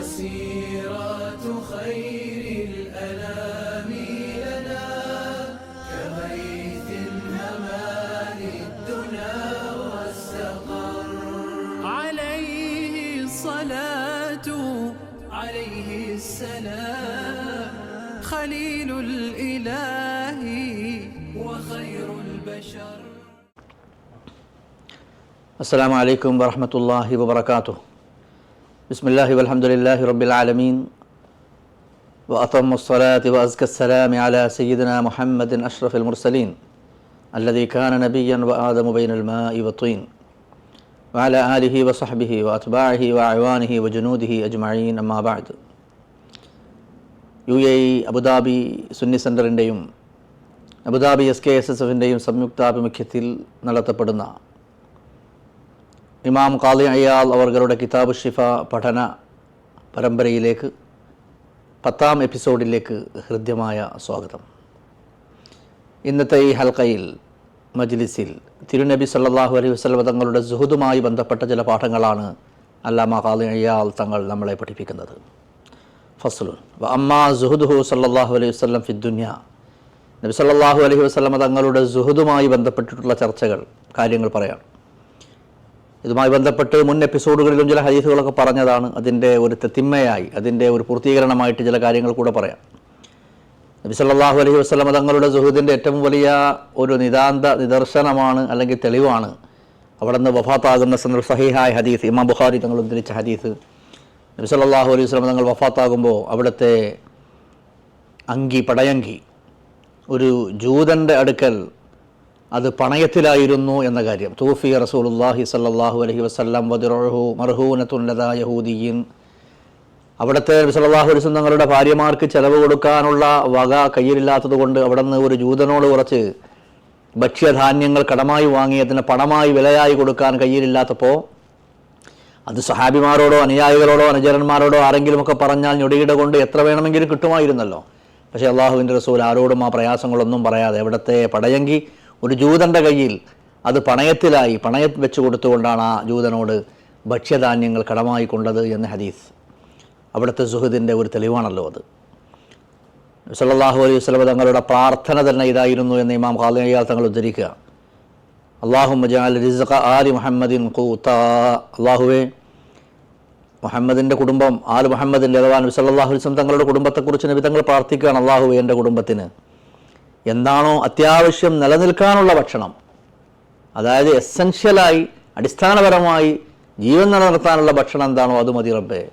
وسيرة خير الأنام لنا كغيث هما للدنا واستقر عليه الصلاة عليه السلام. خليل الإله وخير البشر. السلام عليكم ورحمة الله وبركاته. بسم الله والحمد لله رب العالمين وأتم الصلاة وأزكى السلام على سيدنا محمد أشرف المرسلين الذي كان نبيا وآدم بين الماء والطين وعلى آله وصحبه وأتباعه وأعوانه وجنوده أجمعين أما بعد U A E Abu Dhabi Sunni സെൻറ്ററിൻ്റെയും Abu Dhabi S K S S എഫിൻ്റെയും സംയുക്താഭിമുഖ്യത്തിൽ നടത്തപ്പെടുന്ന ഇമാം കാലി അയാൽ അവർകളുടെ കിതാബ് ഷിഫ പഠന പരമ്പരയിലേക്ക് പത്താം എപ്പിസോഡിലേക്ക് ഹൃദ്യമായ സ്വാഗതം. ഇന്നത്തെ ഈ ഹൽക്കയിൽ മജ്ലിസിൽ തിരുനബി സല്ലാഹു അലൈഹി വസ്ലം തങ്ങളുടെ സുഹൃദുമായി ബന്ധപ്പെട്ട ചില പാഠങ്ങളാണ് അല്ലാമ കാലി അയാൽ തങ്ങൾ നമ്മളെ പഠിപ്പിക്കുന്നത്. ഫസ്ലുൻ അമ്മ സുഹുദുഹു സല്ലാഹു അലൈഹി വസ്ലം ഫിദ്ദുന്യ നബി സല്ലാഹു അലൈഹി വസ്ലം തങ്ങളുടെ സുഹൃദുമായി ബന്ധപ്പെട്ടിട്ടുള്ള ചർച്ചകൾ കാര്യങ്ങൾ പറയാം. ഇതുമായി ബന്ധപ്പെട്ട് മുൻ എപ്പിസോഡുകളിലും ചില ഹദീസുകളൊക്കെ പറഞ്ഞതാണ് അതിന്റെ ഒരു തെത്തിമ്മയായി അതിന്റെ ഒരു പൂർത്തീകരണമായിട്ട് ചില കാര്യങ്ങൾ കൂടെ പറയാം. നബി സല്ലാഹു അലൈഹി വസല്ലം തങ്ങളുടെ സുഹൃദിന്റെ ഏറ്റവും വലിയ ഒരു നിതാന്ത നിദർശനമാണ് അല്ലെങ്കിൽ തെളിവാണ് അവിടെ നിന്ന് വഫാത്താകുന്ന സന്ദർഭ സഹിഹായ ഹദീസ് ഇമാം ബുഖാരി തങ്ങൾ ഉദ്ധരിച്ച ഹദീസ്. നബി സല്ലാഹു അലൈഹി വസല്ലം തങ്ങൾ വഫാത്താകുമ്പോൾ അവിടുത്തെ അങ്കി പടയങ്കി ഒരു ജൂതന്റെ അടുക്കൽ അത് പണയത്തിലായിരുന്നു എന്ന കാര്യം. തൂഫി റസൂലുല്ലാഹി സല്ലാഹു അലൈഹി വസല്ലം വദിറുഹു മർഹൂനത്തുല്ലത യഹൂദിയീൻ. അവിടുത്തെ നബി അലിസ് തങ്ങളുടെ ഭാര്യമാർക്ക് ചെലവ് കൊടുക്കാനുള്ള വക കയ്യിലില്ലാത്തത് കൊണ്ട് അവിടെ നിന്ന് ഒരു ജൂതനോട് കുറച്ച് ഭക്ഷ്യധാന്യങ്ങൾ കടമായി വാങ്ങിയതിന് പണമായി വിലയായി കൊടുക്കാൻ കയ്യിലില്ലാത്തപ്പോൾ അത് സഹാബിമാരോടോ അനുയായികളോടോ അനുചരന്മാരോടോ ആരെങ്കിലുമൊക്കെ പറഞ്ഞാൽ ഞൊടിയിട കൊണ്ട് എത്ര വേണമെങ്കിലും കിട്ടുമായിരുന്നല്ലോ. പക്ഷേ അള്ളാഹുവിന്റെ റസൂൽ ആരോടും ആ പ്രയാസങ്ങളൊന്നും പറയാതെ എവിടുത്തെ പടയങ്കി ഒരു ജൂതന്റെ കയ്യിൽ അത് പണയത്തിലായി പണയം വെച്ച് കൊടുത്തുകൊണ്ടാണ് ആ ജൂതനോട് ഭക്ഷ്യധാന്യങ്ങൾ കടമായി കൊണ്ടത് എന്ന് ഹദീസ്. അവിടുത്തെ സുഹൃദിന്റെ ഒരു തെളിവാണല്ലോ അത്. സല്ലല്ലാഹു അലൈഹി വസല്ലം തങ്ങളുടെ പ്രാർത്ഥന തന്നെ ഇതായിരുന്നു എന്ന് ഇമാം ഖാലിയാൽ തങ്ങൾ ഉദ്ധരിക്കുക. അള്ളാഹു മജാൽ റിസഖ ആലി മുഹമ്മദിൻ കൂത്ത. അള്ളാഹുവേ മുഹമ്മദിന്റെ കുടുംബം ആൽ മുഹമ്മദിന്റെ അഥവാ നബി സല്ലല്ലാഹു അലൈഹി തങ്ങളുടെ കുടുംബത്തെക്കുറിച്ച് നബി തങ്ങൾ പ്രാർത്ഥിക്കുകയാണ് അള്ളാഹുവേ എന്റെ കുടുംബത്തിന്. എന്താണോ അത്യാവശ്യം നിലനിൽക്കാനുള്ള ഭക്ഷണം. അതായത് എസെൻഷ്യലായി അടിസ്ഥാനപരമായി ജീവൻ നിലനിർത്താനുള്ള ഭക്ഷണം എന്താണോ അത് മതി റബ്ബേ.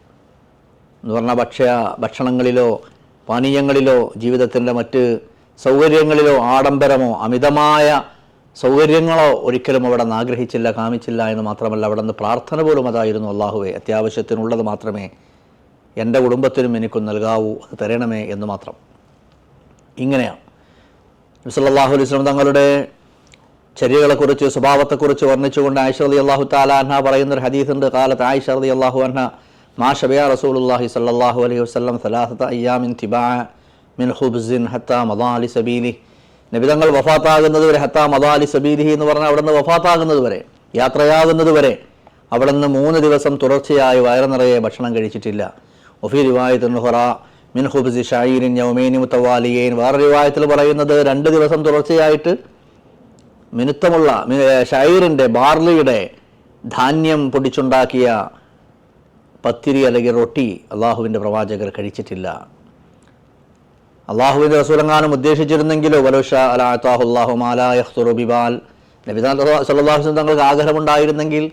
എന്ന് പറഞ്ഞാൽ ഭക്ഷ്യ ഭക്ഷണങ്ങളിലോ പാനീയങ്ങളിലോ ജീവിതത്തിന്റെ മറ്റ് സൗകര്യങ്ങളിലോ ആഡംബരമോ അമിതമായ സൗകര്യങ്ങളോ ഒരിക്കലും അവിടെ നിന്ന് ആഗ്രഹിച്ചില്ല കാമിച്ചില്ല എന്ന് മാത്രമല്ല അവിടെ നിന്ന് പ്രാർത്ഥന പോലും അതായിരുന്നു അള്ളാഹുവെ അത്യാവശ്യത്തിനുള്ളത് മാത്രമേ എന്റെ കുടുംബത്തിനും എനിക്കും നൽകാവൂ അത് തരണമേ എന്ന് മാത്രം. ഇങ്ങനെയാണ്. നബിസല്ലാഹു അലൈഹി വസല്ലം തങ്ങളുടെ ചര്യകളെക്കുറിച്ച് സ്വഭാവത്തെക്കുറിച്ച് വർണിച്ചുകൊണ്ട് ആയിഷ അലി അള്ളാഹു താലാഹ പറയുന്ന ഒരു ഹദീസുണ്ട്. കാലത്ത് ആയിഷ അലി അള്ളാഹു അന്ന മാ ഷബിയ റസൂലുള്ളാഹി സല്ലല്ലാഹു അലൈഹി വസ്ലം സലാഹത്ത് അയ്യാമിൻ തിബാ മിൻ ഹുബ്സിൻ ഹത്ത മദാ അലി സബീലി നബിതങ്ങൾ വഫാത്താകുന്നത് വരെ ഹത്ത മദാ അലി സബീലിഹി എന്ന് പറഞ്ഞാൽ അവിടെ നിന്ന് വഫാത്താകുന്നത് വരെ യാത്രയാകുന്നത് വരെ അവിടെ നിന്ന് മൂന്ന് ദിവസം തുടർച്ചയായി വയറു നിറയെ ഭക്ഷണം കഴിച്ചിട്ടില്ല. ഒഫി റിവായത്ത് നുഹറ മിൻ ഷായിരിൻ യൗമേനി മുത്തവാലിയേൻ വേറെ വിവാഹത്തിൽ പറയുന്നത് രണ്ട് ദിവസം തുടർച്ചയായിട്ട് മിനുത്തമുള്ള ഷൈറിന്റെ ബാർലിയുടെ ധാന്യം പൊടിച്ചുണ്ടാക്കിയ പത്തിരി അല്ലെങ്കിൽ റൊട്ടി അള്ളാഹുവിന്റെ പ്രവാചകർ കഴിച്ചിട്ടില്ല. അള്ളാഹുവിന്റെ റസൂലങ്ങാനും ഉദ്ദേശിച്ചിരുന്നെങ്കിലോ വലോഷ അലാഹുല്ലാഹു മാലാഹുറുബിബാൽ നബി സല്ലാഹു തങ്ങൾക്ക് ആഗ്രഹമുണ്ടായിരുന്നെങ്കിൽ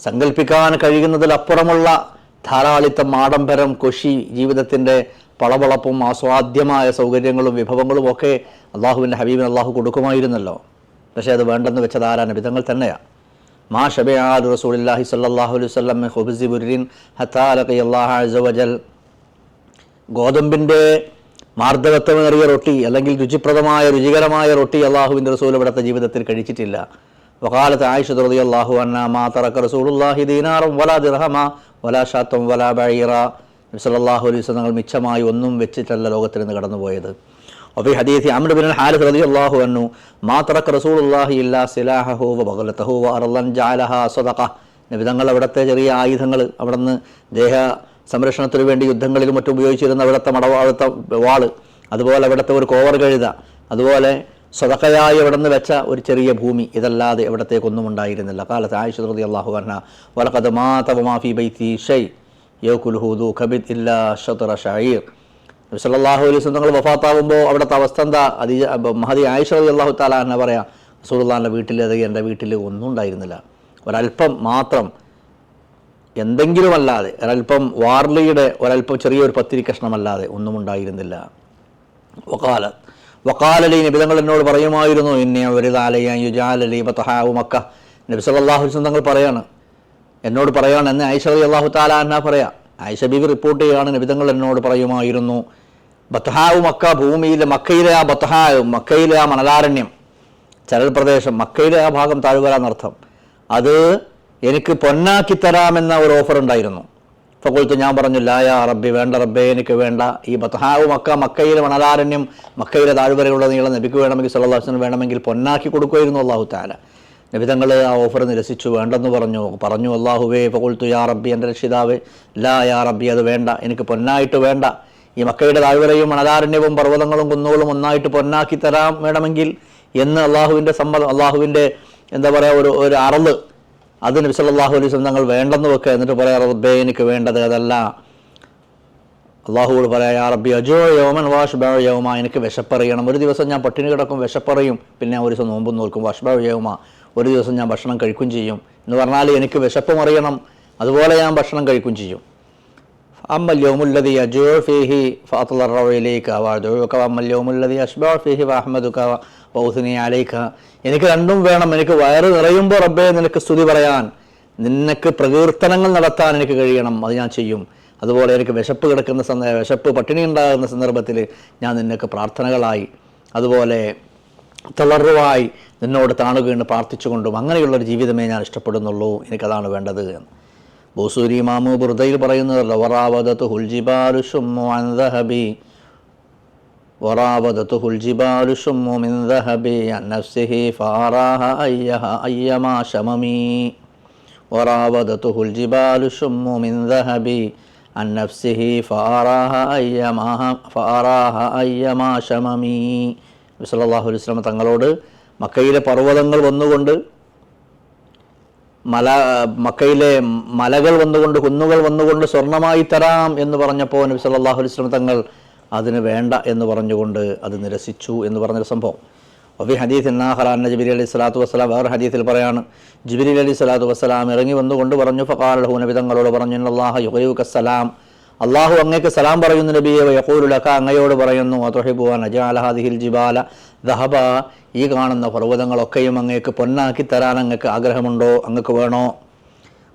സങ്കല്പിക്കാൻ കഴിയുന്നതിലപ്പുറമുള്ള ധാരാളിത്തം ആഡംബരം കൊഷി ജീവിതത്തിന്റെ പളവളപ്പും ആസ്വാദ്യമായ സൗകര്യങ്ങളും വിഭവങ്ങളും ഒക്കെ അള്ളാഹുവിന്റെ ഹബീബിന് അള്ളാഹു കൊടുക്കുമായിരുന്നല്ലോ. പക്ഷേ അത് വേണ്ടെന്ന് വെച്ചത് ആരാണ് വിധങ്ങൾ തന്നെയാണ് മാ ഷബിയാൽ റസൂലില്ലാഹി സല്ലല്ലാഹു അലൈഹി വസല്ലം ഹുബിസി ബുരിൻ ഹത്താ ലഖി അസവജൽ ഗോതമ്പിന്റെ മാർദ്ദവത്വമേറിയ റൊട്ടി അല്ലെങ്കിൽ രുചിപ്രദമായ രുചികരമായ റൊട്ടി അള്ളാഹുവിന്റെ റസൂൽ ഇവിടുത്തെ ജീവിതത്തിൽ കഴിച്ചിട്ടില്ല. വകാലത്ത് ആയിഷ തുറതി അള്ളാഹു അന്ന മാ തറക്ക റസൂലുല്ലാഹി ദീനാറും വലാ ദിർഹമ വലാ ഷാത്തും വലാ ബൈറ നബ്സല്ലാഹു അലൈഹി തങ്ങൾ മിച്ചമായി ഒന്നും വെച്ചിട്ടല്ല ലോകത്തിൽ നിന്ന് കടന്നുപോയത്. ഒഫി ഹദീസി അമർ ബിൻ ഹാലിദ് റതി അള്ളാഹു അന്നു മാത്രക്ക് റസൂലുല്ലാഹി ഇല്ലാ അർലൻ നബിതങ്ങൾ അവിടുത്തെ ചെറിയ ആയുധങ്ങൾ അവിടുന്ന് ദേഹ സംരക്ഷണത്തിനു വേണ്ടി യുദ്ധങ്ങളിലും മറ്റും ഉപയോഗിച്ചിരുന്ന അവിടുത്തെ മടവാളത്തെ വാൾ അതുപോലെ അവിടുത്തെ ഒരു കോവർ കഴുത അതുപോലെ സ്വതക്കയായി അവിടുന്ന് വെച്ച ഒരു ചെറിയ ഭൂമി ഇതല്ലാതെ എവിടത്തേക്കൊന്നും ഉണ്ടായിരുന്നില്ല. കാലത്ത് ആയിഷ് റതി അള്ളാഹു അന്ന വലക്കത് മാതവമാഫി ബൈത്തി ഷെയ് യോകുൽഹൂദു ഖബിദ് ഇല്ലാ ഷത്ര ഷായീർ സല്ലല്ലാഹു അലൈഹി വസല്ലം തങ്ങൾ വഫാത്താവുമ്പോൾ അവിടുത്തെ അവസ്ഥ എന്താ? അതി മഹദി ആയിഷ റതി അള്ളാഹു താല എന്നെ പറയാം റസൂലുള്ളാഹിന്റെ വീട്ടിൽ അത് എന്റെ വീട്ടിൽ ഒന്നും ഉണ്ടായിരുന്നില്ല. ഒരല്പം മാത്രം എന്തെങ്കിലും അല്ലാതെ ഒരല്പം വാർലിയുടെ ഒരല്പം ചെറിയൊരു പത്തിരി കഷ്ണമല്ലാതെ ഒന്നും ഉണ്ടായിരുന്നില്ല. വക്കാല വക്കാലലി നിബിതങ്ങൾ എന്നോട് പറയുമായിരുന്നു എന്നെ ഒരുതാലയുജാലലി ബത്തഹാവു മക്ക. നബി അലൈഹി വസല്ലം തങ്ങൾ പറയാണ് എന്നോട് പറയുകയാണ് എന്ന് ഐഷ അലി അള്ളാഹു താല എന്നാ പറയാം. ഐഷ ബീബി റിപ്പോർട്ട് ചെയ്യുകയാണ് നബിതങ്ങൾ എന്നോട് പറയുമായിരുന്നു. ബത്തഹാവു മക്ക ഭൂമിയിലെ മക്കയിലെ ആ ബത്തഹാവ് മക്കയിലെ ആ മണലാരണ്യം. ചരൽ പ്രദേശം മക്കയിലെ ആ ഭാഗം താഴ്വര എന്നർത്ഥം അത് എനിക്ക് പൊന്നാക്കി തരാമെന്ന ഒരു ഓഫർ ഉണ്ടായിരുന്നു. ഫക്കുൽത്ത് ഞാൻ പറഞ്ഞു ലായ റബ്ബി വേണ്ട റബ്ബേ എനിക്ക് വേണ്ട. ഈ ബത്തഹാവ് മക്ക മക്കയിലെ മണലാരണ്യം മക്കയിലെ താഴ്വരയുള്ള നീളം നബിക്ക് വേണമെങ്കിൽ സല്ലാഹുസ്ലം വേണമെങ്കിൽ പൊന്നാക്കി കൊടുക്കുമായിരുന്നു അള്ളാഹു താല നബിതങ്ങൾ ആ ഓഫർ നിരസിച്ചു വേണ്ടെന്ന് പറഞ്ഞു. പറഞ്ഞു അള്ളാഹുവേ ഫക്കുൽത്തു യാ റബ്ബി എന്റെ രക്ഷിതാവ് ലാ യാ റബ്ബി അത് വേണ്ട. എനിക്ക് പൊന്നായിട്ട് വേണ്ട. ഈ മക്കയുടെ താഴ്വരയും മണലാരണ്യവും പർവതങ്ങളും കുന്നുകളും ഒന്നായിട്ട് പൊന്നാക്കി തരാം വേണമെങ്കിൽ. എന്ന് അള്ളാഹുവിന്റെ സമ്മതം അള്ളാഹുവിന്റെ എന്താ പറയുക ഒരു ഒരു അറൾ. അത് നബി സല്ലല്ലാഹു അലൈഹി വസല്ലം തങ്ങൾ വേണ്ടെന്ന് വെക്കുക. എന്നിട്ട് പറയാം റബ്ബേ എനിക്ക് വേണ്ടത് അതല്ല. അള്ളാഹുവോട് പറയാം യാ റബ്ബി അജോ യോമൻ വാഷ് ബാവ് യോമ. എനിക്ക് വിശപ്പറിയണം ഒരു ദിവസം ഞാൻ പട്ടിണി കിടക്കും വിശപ്പറിയും പിന്നെ ഒരു ദിവസം നോമ്പും നോക്കും വാഷ് ബാവ് യോമ. ഒരു ദിവസം ഞാൻ ഭക്ഷണം കഴിക്കും ചെയ്യും. എന്ന് പറഞ്ഞാൽ എനിക്ക് വിശപ്പ് മറിയണം അതുപോലെ ഞാൻ ഭക്ഷണം കഴിക്കും ചെയ്യും. അമ്മല്യോമുല്ലതി അജോ ഫിഹി ഫാത്തുലറവയിലേക്ക് വാഴോക്ക അമ്മല്യോമുല്ലതി അഷ്ബോ ഫിഹി വാഹമ്മദുക്ക പൗസിനി ആലേക്ക് എനിക്ക് രണ്ടും വേണം. എനിക്ക് വയറ് നിറയുമ്പോൾ റബ്ബേ നിനക്ക് സ്തുതി പറയാൻ. നിനക്ക് പ്രകീർത്തനങ്ങൾ നടത്താൻ എനിക്ക് കഴിയണം. അത് ഞാൻ ചെയ്യും. അതുപോലെ എനിക്ക് വിശപ്പ് കിടക്കുന്ന സന്ദ വിശപ്പ് പട്ടിണി ഉണ്ടാകുന്ന സന്ദർഭത്തിൽ ഞാൻ നിനക്ക് പ്രാർത്ഥനകളായി. അതുപോലെ തളർവായി നിന്നോട് താണുകീണ് പ്രാർത്ഥിച്ചുകൊണ്ടും അങ്ങനെയുള്ളൊരു ജീവിതമേ ഞാൻ ഇഷ്ടപ്പെടുന്നുള്ളൂ. എനിക്കതാണ് വേണ്ടത്. എന്ന് ബോസൂരി മാമു ബുർദയിൽ പറയുന്നത് വറാവതത്ത് ഹുൽജിബാലു ഷുമ്മു അൻ ദഹബി വറാവതത്ത് ഹുൽജിബാലു ഷുമ്മു മിൻ ദഹബി അൻ നഫ്സിഹി ഫാറാഹ അയ്യഹ അയ്യമാ ശമമി. വറാവതത്ത് ഹുൽജിബാലു ഷുമ്മു മിൻ ദഹബി അൻ നഫ്സിഹി ഫാറാഹ അയ്യമാ ഫാറാഹ അയ്യമാ ശമമി. സല്ലല്ലാഹു അലൈഹി വസല്ലം തങ്ങളോട് മക്കയിലെ പർവതങ്ങൾ വന്നുകൊണ്ട് മല മക്കയിലെ മലകൾ വന്നുകൊണ്ട് കുന്നുകൾ വന്നുകൊണ്ട് സ്വർണമായി തരാം എന്ന് പറഞ്ഞപ്പോൾ നബി സല്ലല്ലാഹു അലൈഹി വസല്ലം തങ്ങൾ അതിന് വേണ്ട എന്ന് പറഞ്ഞുകൊണ്ട് അത് നിരസിച്ചു എന്ന് പറഞ്ഞൊരു സംഭവം. ഒബി ഹദീസ് എന്നാഹറാൻ ജബിരി അലൈഹി സ്വലാത്തു വസ്സലാം വേറെ ഹദീസിൽ പറയാണ് ജിബിരി അലൈഹി സ്വലാത്തു വസ്സലാം ഇറങ്ങി വന്നുകൊണ്ട് പറഞ്ഞു ഫഖാലഹു നബി തങ്ങളോട് പറഞ്ഞു അള്ളാഹ യുഹൈബ് സലാം അള്ളാഹു അങ്ങേക്ക് സലാം പറയുന്നു നബിയെ യഖൂലുലക അങ്ങയോട് പറയുന്നു അതൊഹിബുവാൻ അജാലഹാദിഹിൽ ജിബാല. ദഹബ ഈ കാണുന്ന പർവതങ്ങളൊക്കെയും അങ്ങേക്ക് പൊന്നാക്കി തരാൻ അങ്ങക്ക് ആഗ്രഹമുണ്ടോ? അങ്ങക്ക് വേണോ?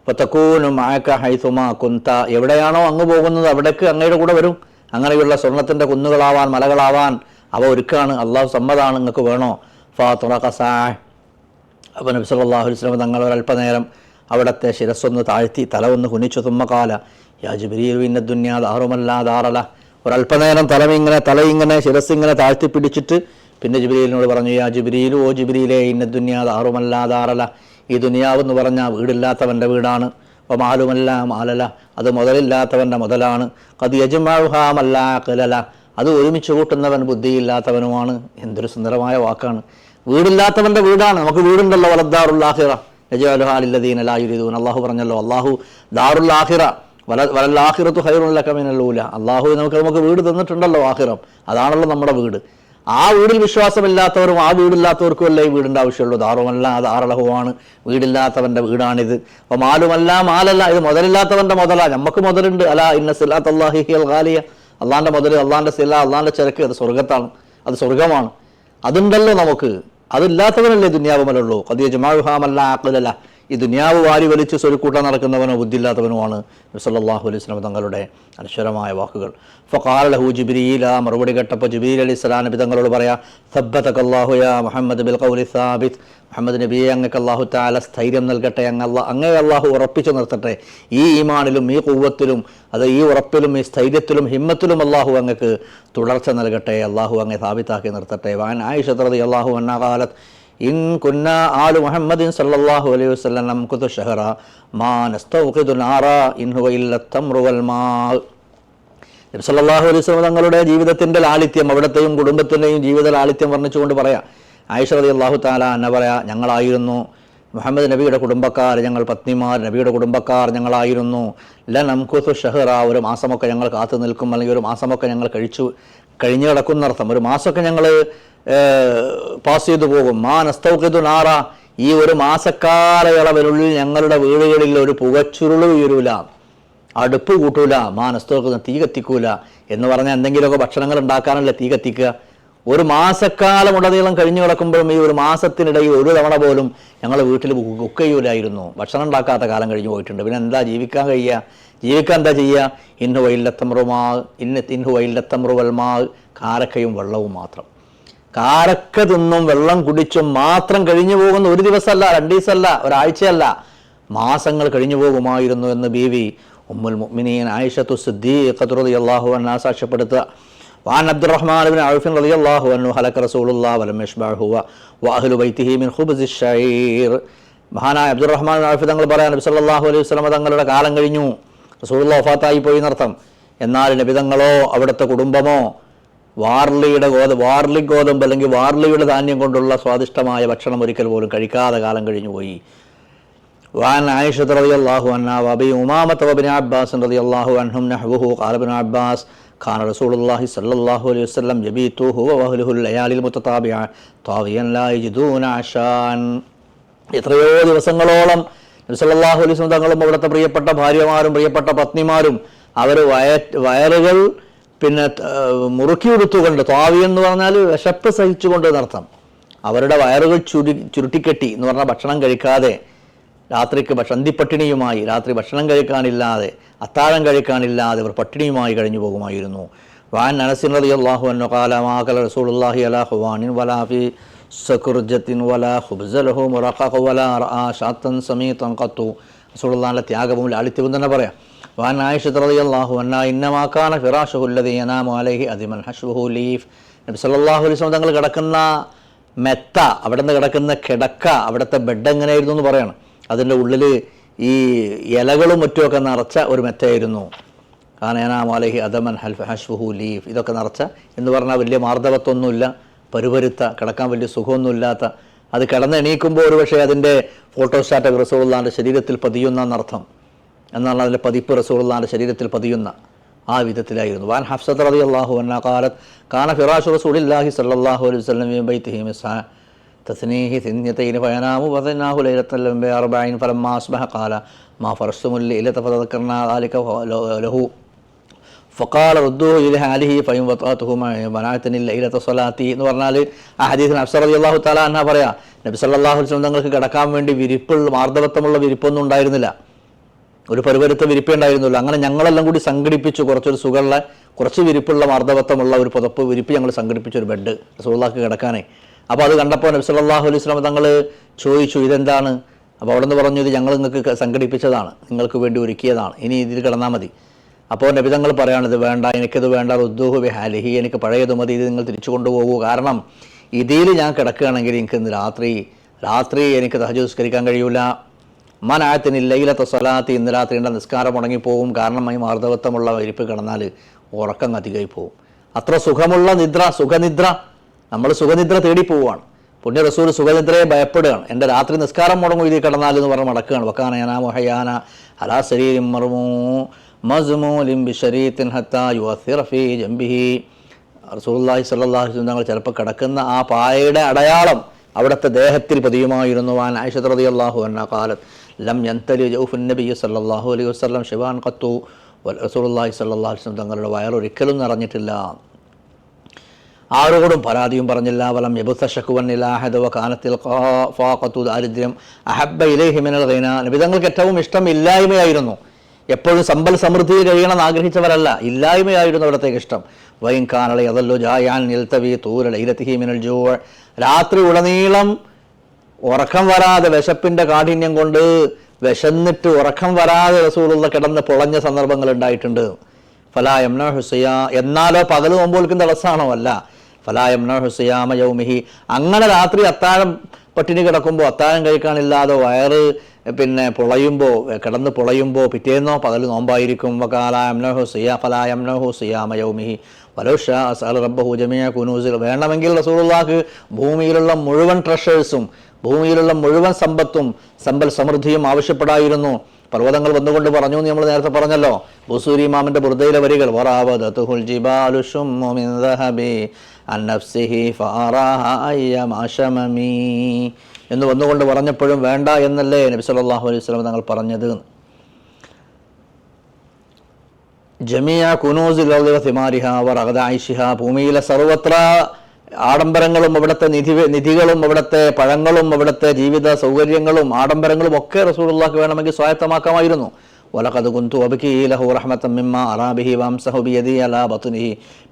പൊത്തക്കൂനും ആക്ക ഹൈസുമ കുന്ത. എവിടെയാണോ അങ്ങ് പോകുന്നത് അവിടേക്ക് അങ്ങയുടെ കൂടെ വരും. അങ്ങനെയുള്ള സ്വർണത്തിന്റെ കുന്നുകളാവാൻ മലകളാവാൻ അവ ഒരുക്കാണ്. അള്ളാഹു സമ്മതാണ് അങ്ങക്ക് വേണോ? ഫാ തുറ അപ്പോൾ നബി സല്ലല്ലാഹു അലൈഹി വസല്ലം തങ്ങൾ ഒരല്പനേരം അവിടുത്തെ ശിരസ്സൊന്ന് താഴ്ത്തി തല ഒന്ന് കുനിച്ചു തുമ്മകാല യാ ജിബ്രീൽ ഇന്ന ദുന്യാ ദാറുമല്ല ദാറല. ഒരല്പനേരം തലമിങ്ങനെ തലയിങ്ങനെ തല ഇങ്ങനെ ശിരസ് ഇങ്ങനെ താഴ്ത്തി പിടിച്ചിട്ട് പിന്നെ ജിബ്രീലിനോട് പറഞ്ഞു യാ ജിബ്രീലു ഓ ജിബ്രീലേ ഇന്ന ദുന്യാ ദാറുമല്ല ദാറല. ഈ ദുനിയാവ് എന്ന് പറഞ്ഞാൽ വീടില്ലാത്തവന്റെ വീടാണ്. അപ്പോൾ മാലുമല്ല മാലല. അത് മുതലില്ലാത്തവന്റെ മുതലാണ്. അത് യജമാഹമല്ല കലല അത് ഒരുമിച്ച് കൂട്ടുന്നവൻ ബുദ്ധിയില്ലാത്തവനുമാണ്. എന്തൊരു സുന്ദരമായ വാക്കാണ്. വീടില്ലാത്തവന്റെ വീടാണ്. നമുക്ക് വീടുണ്ടല്ലോ വലദ്ദാറുല്ലാഹിറ അള്ളാഹു പറഞ്ഞല്ലോ അള്ളാഹു ദാറുല്ലാഹിറ വല വലല്ലാഹിറത്തു ഹൈറുല്ലക്കമിനല്ലൂല അള്ളാഹു നമുക്ക് നമുക്ക് വീട് തന്നിട്ടുണ്ടല്ലോ ആഹിറം അതാണല്ലോ നമ്മുടെ വീട്. ആ വീടിൽ വിശ്വാസമില്ലാത്തവരും ആ വീടില്ലാത്തവർക്കും അല്ലേ വീടിന്റെ ആവശ്യമുള്ളൂ? ദാറുമല്ല അത് ആറളഹുവാണ് വീടില്ലാത്തവന്റെ വീടാണിത്. അപ്പോൾ മാലുമല്ല മാലല്ല ഇത് മുതലില്ലാത്തവന്റെ മുതലാ. നമുക്ക് മുതലുണ്ട്. അല ഇന്ന സിലാത്ത് അള്ളാഹിഹിയൽ ഖാലിയ. അള്ളാന്റെ മുതൽ അള്ളാന്റെ സില അള്ളാന്റെ ചരക്ക് അത് സ്വർഗത്താണ് അത് സ്വർഗമാണ് അതുണ്ടല്ലോ നമുക്ക്. അതില്ലാത്തവനല്ലേ ദുന്യാവുമലുള്ളൂ കദിയ ജമാഹമല്ല ആക്കലല്ല ഈ ദുന്യാവ് വാരി വലിച്ച് സ്വരുക്കൂട്ടാൻ നടക്കുന്നവനോ ബുദ്ധിയില്ലാത്തവനുമാണ് സല്ലല്ലാഹു അലൈഹി വസല്ലം തങ്ങളുടെ അനശ്വരമായ വാക്കുകൾ. ഫഖാല ലഹു ജിബ്രീല മറുപടി കേട്ടപ്പോൾ ജിബിരി അലി സ്വലാനബി തങ്ങളോട് പറയാ സബ്ബതക അല്ലാഹു യാ മുഹമ്മദ് ബിൽ കൗലി സാബിത്. മുഹമ്മദ് നബിയെ അങ്ങക്ക് അള്ളാഹു താല സ്ഥൈര്യം നൽകട്ടെ അങ്ങ അല്ലാ അങ്ങേ അല്ലാഹു ഉറപ്പിച്ചു നിർത്തട്ടെ. ഈ ഈമാനിലും ഈ കൂവത്തിലും അത് ഈ ഉറപ്പിലും ഈ സ്ഥൈര്യത്തിലും ഹിമ്മത്തിലും അള്ളാഹു അങ്ങക്ക് തുടർച്ച നൽകട്ടെ. അള്ളാഹു അങ്ങെ സ്ഥാപിതാക്കി നിർത്തട്ടെ. വാൻ ആയിഷത്രതി അള്ളാഹു അന്നാകാലത്ത് ഇൻ കുന്ന ആലു മുഹമ്മദിൻ സല്ലല്ലാഹു അലൈഹി വസല്ലം നമുക്കുതു ഷഹറ മാ നസ്തൗഖിദു നാറ ഇൻ ഹുവ ഇല്ല തംറു വൽ മാ. നബി സല്ലല്ലാഹു അലൈഹി വസല്ലം തങ്ങളുടെ ജീവിതത്തിന്റെ ലാളിത്യം അവിടത്തെയും കുടുംബത്തിന്റെയും ജീവിത ലാളിത്യം വർണിച്ചുകൊണ്ട് പറയാം. ആയിഷ അള്ളാഹു താല എന്ന പറയാ ഞങ്ങളായിരുന്നു മുഹമ്മദ് നബിയുടെ കുടുംബക്കാർ ഞങ്ങൾ പത്നിമാർ നബിയുടെ കുടുംബക്കാർ ഞങ്ങളായിരുന്നു. ല നമുക്കുതു ഷഹറ ഒരു മാസമൊക്കെ ഞങ്ങൾ കാത്തു നിൽക്കും അല്ലെങ്കിൽ ഒരു മാസമൊക്കെ ഞങ്ങൾ കഴിച്ചു കഴിഞ്ഞു കിടക്കുന്നർത്ഥം. ഒരു മാസമൊക്കെ ഞങ്ങൾ പാസ് ചെയ്തു പോകും. മാ നസ്തൗക്കിതു നാറ ഈ ഒരു മാസക്കാലയളവിനുള്ളിൽ ഞങ്ങളുടെ വീടുകളിൽ ഒരു പുകച്ചുരുൾ ഉയരൂല അടുപ്പ് കൂട്ടൂല മാ മാനസ്തോക്കുന്ന തീ കത്തിക്കൂല എന്ന് പറഞ്ഞാൽ എന്തെങ്കിലുമൊക്കെ ഭക്ഷണങ്ങൾ ഉണ്ടാക്കാനല്ല തീ കത്തിക്കുക? ഒരു മാസക്കാലം ഉടനീളം കഴിഞ്ഞു കിടക്കുമ്പോഴും ഈ ഒരു മാസത്തിനിടയിൽ ഒരു തവണ പോലും ഞങ്ങൾ വീട്ടിൽ കുക്ക് ചെയ്യൂലായിരുന്നു. ഭക്ഷണം ഉണ്ടാക്കാത്ത കാലം കഴിഞ്ഞു പോയിട്ടുണ്ട്. പിന്നെ എന്താ ജീവിക്കാൻ കഴിയുക? ജീവിക്കാൻ എന്താ ചെയ്യുക? ഇന്ന് വൈലത്തമ്രുമാ ഇന്ന് ഇന്ന് വൈലത്തമ്രുവൽമാ കാരക്കയും വെള്ളവും മാത്രം. കാരക്ക തിന്നും വെള്ളം കുടിച്ചും മാത്രം കഴിഞ്ഞു പോകുന്ന ഒരു ദിവസമല്ല രണ്ട് ദിവസമല്ല ഒരാഴ്ചയല്ല. മാസങ്ങൾ കഴിഞ്ഞു പോകുമായിരുന്നു എന്ന് ബീവി ഉമ്മുൽ മുഅ്മിനീൻ ആയിഷത്തു സിദ്ദീഖ് അള്ളാഹു അന്നാ സാക്ഷ്യപ്പെടുത്തുക. وعن عبد الرحمن بن عوف رضي الله عنه هلك رسول الله ولم يشبعه هو واهل بيته من خبز الشعير മഹാനായ അബ്ദുറഹ്മാൻ ആഫി തങ്ങൾ പറയാൻ നബി സല്ലല്ലാഹു അലൈഹി വസല്ലം തങ്ങളുടെ കാലം കഴിഞ്ഞു റസൂലുള്ള വഫാത്തായി പോയി എന്നർത്ഥം എന്നാൽ നബിതങ്ങളോ അവിടുത്തെ കുടുംബമോ വാർലിയുടെ ഗോത വാർലി ഗോതമ്പ് അല്ലെങ്കിൽ വാർലിയുടെ ധാന്യം കൊണ്ടുള്ള സ്വാദിഷ്ടമായ ഭക്ഷണം ഒരിക്കൽ പോലും കഴിക്കാതെ കാലം കഴിഞ്ഞു പോയി وعن عائشة رضي الله عنها وأبي أمامة وابن عباس رضي الله عنهم نحوه قال ابن عباس ഖാൻ റസൂലുള്ളാഹി സല്ലല്ലാഹു അലൈഹി വസല്ലം യബീതു ഹുവ വഹ്ലുഹുൽ ലയാലിൽ മുത്തതാബിഅ താവിയൻ ലാ യജിദൂന അശാൻ എത്രയോ ദിവസങ്ങളോളം നബിസല്ലാഹു അലൈഹി വസല്ലം തങ്ങളും അവിടുത്തെ പ്രിയപ്പെട്ട ഭാര്യമാരും പ്രിയപ്പെട്ട പത്നിമാരും അവർ വയ വയറുകൾ പിന്നെ മുറുക്കി ഉടുത്തുകൊണ്ട് താവി എന്ന് പറഞ്ഞാൽ വിശപ്പ് സഹിച്ചുകൊണ്ട് എന്നർത്ഥം അവരുടെ വയറുകൾ ചുരു ചുരുട്ടിക്കെട്ടി എന്ന് പറഞ്ഞാൽ ഭക്ഷണം കഴിക്കാതെ രാത്രിക്ക് സന്ധിപ്പട്ടിണിയുമായി രാത്രി ഭക്ഷണം കഴിക്കാനില്ലാതെ അത്താഴം കഴിക്കാനില്ലാതെ അവർ പട്ടിണിയുമായി കഴിഞ്ഞു പോകുമായിരുന്നു. വാൻ അനസിൻ റളിയല്ലാഹു അള്ളാഹു മാ ഖല റസൂലുള്ളാഹി അലാ ഖുവാനിൻ വലാ ഫി സകുർജത്തിൻ വലാ ഖുബ്സ ലഹു മുറഖഖ വലാ റആ ഷാത്തൻ സമീതൻ ഖത്തു. റസൂലുള്ളാഹിന്റെ ത്യാഗവും ലാളിത്യവും തന്നെ പറയാം. വാൻ ആയിഷ റളിയല്ലാഹു അള്ളാഹു ഇന്നമാ കാന ഫിറാഷുല്ലതി യനാമു അലൈഹി അദിമൻ ഹഷ്വഹു ലീഫ്. നബി സല്ലല്ലാഹു അലൈഹി വസല്ലം തങ്ങൾ കിടക്കുന്ന മെത്ത അവിടെ നിന്ന് കിടക്കുന്ന കിടക്ക അവിടുത്തെ ബെഡ് എങ്ങനെയായിരുന്നു എന്ന് പറയണം. അതിന്റെ ഉള്ളിൽ ഈ ഇലകളും മറ്റുമൊക്കെ നിറച്ച ഒരു മെത്തയായിരുന്നു. കാനേനാമാലഹി അദമൻ ഹൽഫ് ഹഷ്ഫുഹു ലീഫ് ഇതൊക്കെ നിറച്ച എന്ന് പറഞ്ഞാൽ വലിയ മാർദ്ദവത്വമൊന്നുമില്ല പരുപരുത്ത കിടക്കാൻ വലിയ സുഖമൊന്നുമില്ലാത്ത. അത് കിടന്ന് എണീക്കുമ്പോൾ ഒരു പക്ഷേ അതിന്റെ ഫോട്ടോസ്റ്റാറ്റൊക്കെ റസൂള്ളാന്റെ ശരീരത്തിൽ പതിയുന്ന എന്നർത്ഥം. എന്നാണ് അതിന്റെ പതിപ്പ് റസൂള്ളാന്റെ ശരീരത്തിൽ പതിയുന്ന ആ വിധത്തിലായിരുന്നു. വാൻ ഹഫ്സത്ത് റതി അള്ളാഹു അന്ന കാലത്ത് കാന ഫിറാഷ് റസൂലില്ലാഹി സല്ലല്ലാഹു അലൈഹി വസല്ലം ഫീ ബൈത്തിഹി മിസ്ഹാ. തസ്നേഹി സിന്ധ്യതയിൽ ഫയനാമുപസന്നാഹുലൈലത്തല്ലംബെ അർബായിൻ ഫലം മാസ്ബഹ കാല മാ ഫർസുമുല്ല ഇലത്ത തഫതക്കർണാലിക ലഹു. ഫക്കാൽ റുദ്ദുഹു ഹാലിഹി ഫയും വത്താത്തുഹുമായ ബനാത്തിനില്ല ഇലത്ത സ്വലാത്തി എന്ന് പറഞ്ഞാൽ ആ ഹദീസിന് അഫ്സർ അലി അള്ളാഹു താല എന്നാ പറയാ നബി സല്ലാഹു വസ്ലം കിടക്കാൻ വേണ്ടി വിരിപ്പുള്ള മാർദ്ദവത്വമുള്ള വിരിപ്പൊന്നും ഉണ്ടായിരുന്നില്ല. ഒരു പരുപരുത്ത വിരിപ്പേ ഉണ്ടായിരുന്നില്ല അങ്ങനെ ഞങ്ങളെല്ലാം കൂടി സംഘടിപ്പിച്ചു കുറച്ചൊരു സുഖമുള്ള കുറച്ച് വിരിപ്പുള്ള മാർദ്ദവത്വമുള്ള ഒരു പുതപ്പ് വിരിപ്പ് ഞങ്ങൾ സംഘടിപ്പിച്ചൊരു ബെഡ് റസൂള്ളാക്ക് കിടക്കാനേ. അപ്പോൾ അത് കണ്ടപ്പോൾ നബി സല്ലല്ലാഹു അലൈഹി വസല്ലം തങ്ങൾ ചോദിച്ചു ഇതെന്താണ്? അപ്പോൾ അവിടെ നിന്ന് പറഞ്ഞു ഇത് ഞങ്ങൾ നിങ്ങൾക്ക് സംഘടിപ്പിച്ചതാണ്. നിങ്ങൾക്ക് വേണ്ടി ഒരുക്കിയതാണ്. ഇനി ഇതിൽ കിടന്നാൽ മതി. അപ്പോൾ നബി തങ്ങൾ പറയുകയാണ് ഇത് വേണ്ട എനിക്കിത് വേണ്ട റുദ്ദൂഹു ബിഹാലിഹി എനിക്ക് പഴയത് മതി ഇത് നിങ്ങൾ തിരിച്ചു കൊണ്ടുപോകൂ. കാരണം ഇതിൽ ഞാൻ കിടക്കുകയാണെങ്കിൽ എനിക്ക് ഇന്ന് രാത്രി രാത്രി എനിക്ക് തഹജുസ്കരിക്കാൻ കഴിയൂല. മനായത്തിന് ലൈലത്തെ സ്വലാത്ത് ഇന്ന് രാത്രി ഉണ്ട നിസ്കാരം മുടങ്ങിപ്പോവും കാരണം ഈ മാർദ്ദവത്വമുള്ള ഇരിപ്പ് കിടന്നാൽ ഉറക്കം അധികമായി പോവും. അത്ര സുഖമുള്ള നിദ്ര സുഖനിദ്ര. നമ്മൾ സുഖനിദ്ര തേടി പോവുകയാണ്. പുണ്യ റസൂൽ സുഖനിദ്രയെ ഭയപ്പെടുകയാണ്. എന്റെ രാത്രി നിസ്കാരം മുടങ്ങും ഇതിൽ കിടന്നാൽ എന്ന് പറഞ്ഞ് മടക്കുകയാണ്. വക്കാനയാന മൊഹയാന അലാ ശരീരം മർമൂ മസ്മൂലിം ലിംബി ഹത്താ തിൻഹത്ത ഫീ ജംബിഹി. അലൈഹി വസല്ലം തങ്ങൾ ചിലപ്പോൾ കിടക്കുന്ന ആ പായയുടെ അടയാളം അവിടുത്തെ ദേഹത്തിൽ പതിയുമായിരുന്നു. വാൻ ആയിഷത്ത് അള്ളാഹു എന്ന കാലത്ത് ലം യന്തലി ജൗഫുൻ നബി സല്ലല്ലാഹു അലൈഹി വസ്ലം ഷിവാൻ കത്തു റസൂൽ അലൈഹി വസല്ലം തങ്ങളുടെ വയറൊരിക്കലും നിറഞ്ഞിട്ടില്ല. ആരോടും പരാതിയും പറഞ്ഞില്ല. വലം യബുസ ഷക്കുവൻ ഇലാഹദവ കാനത്തിൽ ഫാഖത്തു ദാരിദ്ര്യം അഹബ്ബ ഇലൈഹി മിനൽ ഗൈന. നബിതങ്ങൾക്ക് ഏറ്റവും ഇഷ്ടം ഇല്ലായ്മയായിരുന്നു. എപ്പോഴും സമ്പൽ സമൃദ്ധിയിൽ കഴിയണമെന്ന് ആഗ്രഹിച്ചവരല്ല. ഇല്ലായ്മയായിരുന്നു അവിടത്തേക്ക് ഇഷ്ടം. വൈൻ കാനളി അതല്ലോ ജായാൻ നിൽത്തവി തൂര ലൈലത്തിഹി മിനൽ ജൂ രാത്രി ഉടനീളം ഉറക്കം വരാതെ വിശപ്പിന്റെ കാഠിന്യം കൊണ്ട് വിശന്നിട്ട് ഉറക്കം വരാതെ റസൂലുള്ള കിടന്ന് പൊളഞ്ഞ സന്ദർഭങ്ങൾ ഉണ്ടായിട്ടുണ്ട്. ഫലായം ഹുസയ എന്നാലോ പകൽ നോമ്പോൽക്കും തടസ്സമാണോ അല്ല. ഫലായം ഹുസയാമ യൗമിഹി. അങ്ങനെ രാത്രി അത്താഴം പട്ടിണി കിടക്കുമ്പോൾ അത്താഴം കഴിക്കാനില്ലാതെ വയറ് പിന്നെ പുളയുമ്പോൾ കിടന്ന് പുളയുമ്പോൾ പിറ്റേന്നോ പകൽ നോമ്പായിരിക്കും. വകാലായംനഹു സിയാ ഫലായംനഹു സിയാമയൗമിഹി വലോഷ അസാൽ റബ്ബഹു ജമിയ കുനൂസിൽ. വേണമെങ്കിൽ റസൂലുള്ളാഹ് ഭൂമിയിലുള്ള മുഴുവൻ ട്രഷേഴ്സും ഭൂമിയിലുള്ള മുഴുവൻ സമ്പത്തും സമ്പൽ സമൃദ്ധിയും ആവശ്യപ്പെടായിരുന്നു. പർവതങ്ങൾ വന്നുകൊണ്ട് പറഞ്ഞു നമ്മൾ നേരത്തെ പറഞ്ഞല്ലോ. ബുസൂരി ഇമാമിന്റെ ബുർദയിലെ വരികൾ. വറാവദതുഹുൽ ജിബാലു ശുമ്മു മിൻ ദഹബി. നഫ്സിഹി എന്ന് വന്നുകൊണ്ട് പറഞ്ഞപ്പോഴും വേണ്ട എന്നല്ലേ നബി സല്ലാഹു അലൈഹി സ്വലം തങ്ങൾ പറഞ്ഞത്. ജമിയ കുനൂസിൽ തിമാരിഹ അവർ ഐഷിഹ. ഭൂമിയിലെ സർവത്ര ആഡംബരങ്ങളും അവിടുത്തെ നിധി നിധികളും അവിടുത്തെ പഴങ്ങളും അവിടുത്തെ ജീവിത സൗകര്യങ്ങളും ആഡംബരങ്ങളും ഒക്കെ റസൂലുള്ളാഹ്ക്ക് വേണമെങ്കിൽ സ്വായത്തമാക്കാമായിരുന്നു. ولقد كنت أبكي له رحمة مما أرى به وأمسح بيدي على بطنه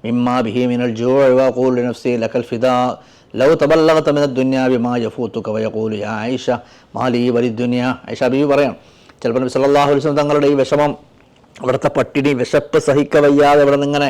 مما به من الجوع وأقول لنفسي لك الفداء لو تبلغت من الدنيا بما يفوتك ويقول يا عائشة ما لي وللدنيا عائشة ബീവി പറയാം ചിലപ്പോൾ നബി സല്ലല്ലാഹു അലൈഹി വസല്ലം തങ്ങളുടെ ഈ വിഷമം അവിടുത്തെ പട്ടിണി വിശപ്പ് സഹിക്ക വയ്യാതെ ഇവിടെ നിന്ന് ഇങ്ങനെ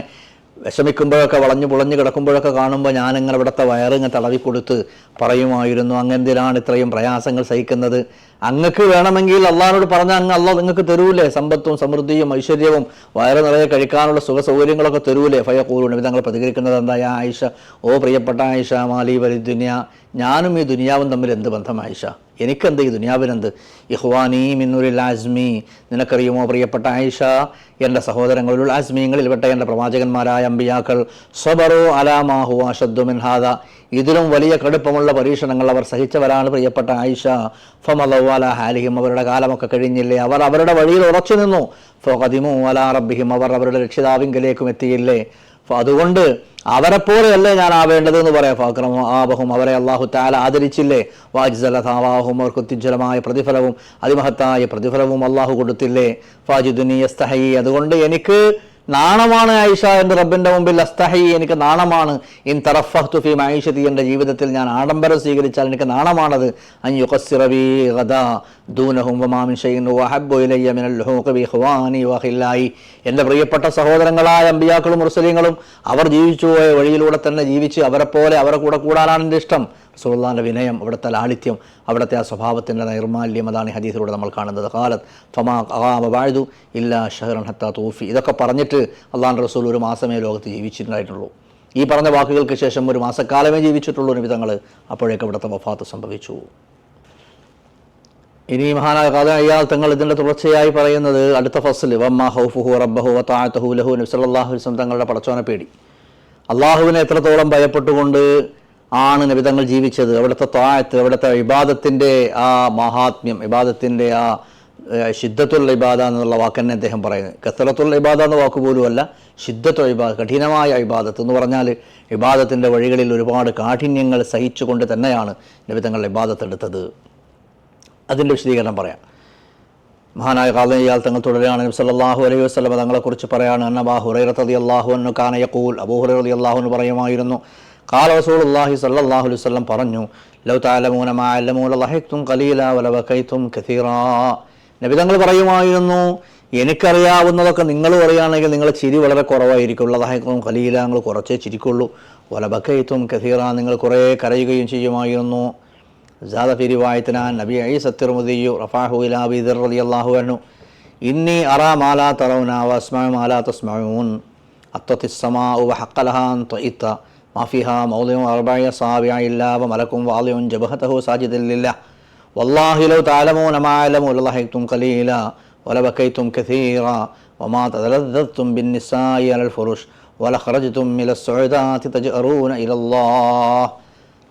വിഷമിക്കുമ്പോഴൊക്കെ വളഞ്ഞു പുളഞ്ഞു കിടക്കുമ്പോഴൊക്കെ കാണുമ്പോൾ ഞാനിങ്ങനെ ഇവിടുത്തെ വയറിങ്ങ് തളവിക്കൊടുത്ത് കൊടുത്ത് പറയുമായിരുന്നു അങ്ങെന്തിനാണ് ഇത്രയും പ്രയാസങ്ങൾ സഹിക്കുന്നത്? അങ്ങക്ക് വേണമെങ്കിൽ അള്ളാഹിനോട് പറഞ്ഞാൽ അങ്ങ് അള്ളാഹ് നിങ്ങൾക്ക് തരൂലേ? സമ്പത്തും സമൃദ്ധിയും ഐശ്വര്യവും വയറ് നിറയെ കഴിക്കാനുള്ള സുഖ സൗകര്യങ്ങളൊക്കെ തരൂലേ? ഫയക്കൂലു നബി ഞങ്ങൾ പ്രതികരിക്കുന്നത് എന്താ? ആയിഷ ഓ പ്രിയപ്പെട്ട ആയിഷ മാലി വരി ദുനിയ ഞാനും ഈ ദുനിയാവും തമ്മിൽ എന്ത് ബന്ധം ആയിഷ എനിക്കെന്ത് ഈ ദുനിയാവിനെന്ത്? ഇഹ്വാനി മിന്നൂരിൽ ആസ്മി. നിനക്കറിയുമോ പ്രിയപ്പെട്ട ആയിഷ? എന്റെ സഹോദരങ്ങളിൽ ആസ്മീങ്ങളിൽപ്പെട്ട എന്റെ പ്രവാചകന്മാരായ അമ്പിയാക്കൾ സ്വബറോ അലാമാഹു അഷദ്ദു മിൻഹാദ ഇതിലും വലിയ കടുപ്പമുള്ള പരീക്ഷണങ്ങൾ അവർ സഹിച്ചവരാണ് പ്രിയപ്പെട്ട ആയിഷ. ഫമലവാല ഹാലിഹിം. അവരുടെ കാലമൊക്കെ കഴിഞ്ഞില്ലേ? അവർ അവരുടെ വഴിയിൽ ഉറച്ചു നിന്നു. ഫതിമു അലാ റബ്ബിഹിം. അവർ അവരുടെ രക്ഷിതാവിങ്കലേക്കും എത്തിയില്ലേ? ഫ അതുകൊണ്ട് അവരെപ്പോലെയല്ലേ ഞാൻ ആവേണ്ടത് എന്ന് പറയാം. ഫാക്രം ആബഹും അവരെ അള്ളാഹു താല ആദരിച്ചില്ലേ? വാജിസലതാവാഹും അവർക്ക് ഉത്തിജ്വലമായ പ്രതിഫലവും അതിമഹത്തായ പ്രതിഫലവും അള്ളാഹു കൊടുത്തില്ലേ? ഫാജിദുനിയ അസ്തഹി അതുകൊണ്ട് എനിക്ക് നാണമാണ് ആയിഷ എന്റെ റബ്ബിന്റെ മുമ്പിൽ അസ്തഹി എനിക്ക് നാണമാണ്. ഇൻ തറഫഹ്തു ഫി മൈഷത്തി എന്റെ ജീവിതത്തിൽ ഞാൻ ആഡംബരം സ്വീകരിച്ചാൽ എനിക്ക് നാണമാണത്. ഗദാ ദൂനഹും ഇലയ്യ മിനൽ എന്റെ പ്രിയപ്പെട്ട സഹോദരങ്ങളായ അമ്പിയാക്കളും മുർസലിങ്ങളും അവർ ജീവിച്ചു പോയ വഴിയിലൂടെ തന്നെ ജീവിച്ച് അവരെപ്പോലെ പോലെ അവരെ കൂടെ കൂടാനാണ് എന്റെ ഇഷ്ടം. സുൽത്താന്റെ വിനയം അവിടുത്തെ ലാളിത്യം അവിടുത്തെ ആ സ്വഭാവത്തിന്റെ നൈർമാല്യം അതാണ് ഈ ഹദീസിലൂടെ നമ്മൾ കാണുന്നത്. കാലത്ത് ഫമാ വാഴ്തു ഇല്ല ഷഹറൻ ഹത്ത തൂഫി. ഇതൊക്കെ പറഞ്ഞിട്ട് അള്ളാൻ റസൂൽ ഒരു മാസമേ ലോകത്ത് ജീവിച്ചിട്ടുണ്ടായിട്ടുള്ളൂ. ഈ പറഞ്ഞ വാക്കുകൾക്ക് ശേഷം ഒരു മാസക്കാലമേ ജീവിച്ചിട്ടുള്ളൂ നിമിതങ്ങൾ അപ്പോഴേക്ക് അവിടുത്തെ വഫാത്ത് സംഭവിച്ചു. ഇനി മഹാനായ കാല അയ്യാൾ തങ്ങൾ ഇതിന്റെ തുടർച്ചയായി പറയുന്നത് അടുത്ത ഫസൽ വമ്മ ഹൗഫുഹു റബ്ബഹു വത്താഅത്തഹു ലഹു നബി സല്ലല്ലാഹു അലൈഹി വസല്ലം തങ്ങളുടെ പടച്ചോനെ പേടി. അള്ളാഹുവിനെ എത്രത്തോളം ഭയപ്പെട്ടുകൊണ്ട് ആണ് നബിതങ്ങൾ ജീവിച്ചത്. അവിടുത്തെ താഴത്ത് അവിടുത്തെ ഇബാദത്തിന്റെ ആ മഹാത്മ്യം ഇബാദത്തിന്റെ ആ ശിദ്ധത്തുൽ ഇബാദ എന്നുള്ള വാക്കെന്നെ അദ്ദേഹം പറയുന്നത്. കത്തലത്തുൽ ഇബാദ എന്ന വാക്ക് പോലുമല്ല ശിദ്ധത്തുൽ ഇബാദ കഠിനമായ ഇബാദത്ത് എന്ന് പറഞ്ഞാൽ ഇബാദത്തിന്റെ വഴികളിൽ ഒരുപാട് കാഠിന്യങ്ങൾ സഹിച്ചുകൊണ്ട് തന്നെയാണ് നബിതങ്ങൾ ഇബാദത്ത് എടുത്തത്. അതിന്റെ വിശദീകരണം പറയാം. മഹാനായ കാലം ഇയാൾ തങ്ങൾ തുടരുകയാണ്. നബി സല്ലല്ലാഹു അലൈഹി വസല്ലം തങ്ങളെക്കുറിച്ച് പറയുകയാണ് അന്നബാ ഹുറൈറത്ത് അലി അള്ളാഹു അന്നു കാനയക്കൂൽ അബൂ ഹുറൈറ അള്ളാഹു എന്ന് പറയുമായിരുന്നു കാല റസൂലുള്ളാഹി സല്ലല്ലാഹു അലൈഹി വസല്ലം പറഞ്ഞു നബിതങ്ങൾ പറയുമായിരുന്നു എനിക്കറിയാവുന്നതൊക്കെ നിങ്ങളും പറയുകയാണെങ്കിൽ നിങ്ങളെ ചിരി വളരെ കുറവായിരിക്കുള്ളൂ ഉള്ളതായിരിക്കും ഖലീല നിങ്ങൾ കുറച്ചേ ചിരിക്കുള്ളൂ. വലബഖൈതും കഥീറ നിങ്ങൾ കുറേ കരയുകയും ചെയ്യുമായിരുന്നു. ജാദഫിരിവായത്തിന നബി ഐ സത്യർമുദിയു റഫാഹു ഇലാബിദർ അലി അള്ളാഹു അനു ഇന്നി അറാ മാലാ തറൗന വസ്മ മാലാ തസ്മഊൻ. ഉവ ഹക്കലഹാൻ ത്വഇത്ത ما لا تسمعون أطت السماء وحق لها أن طئت ما فيها موضع أربع أصابع إلا وملك واضع جبهته ساجدا لله والله لو تعلمون ما أعلم لضحكتم قليلا ولبكيتم كثيرا وما تلذذتم بالنساء على الفرش ولخرجتم إلى السعودات تجأرون إلى الله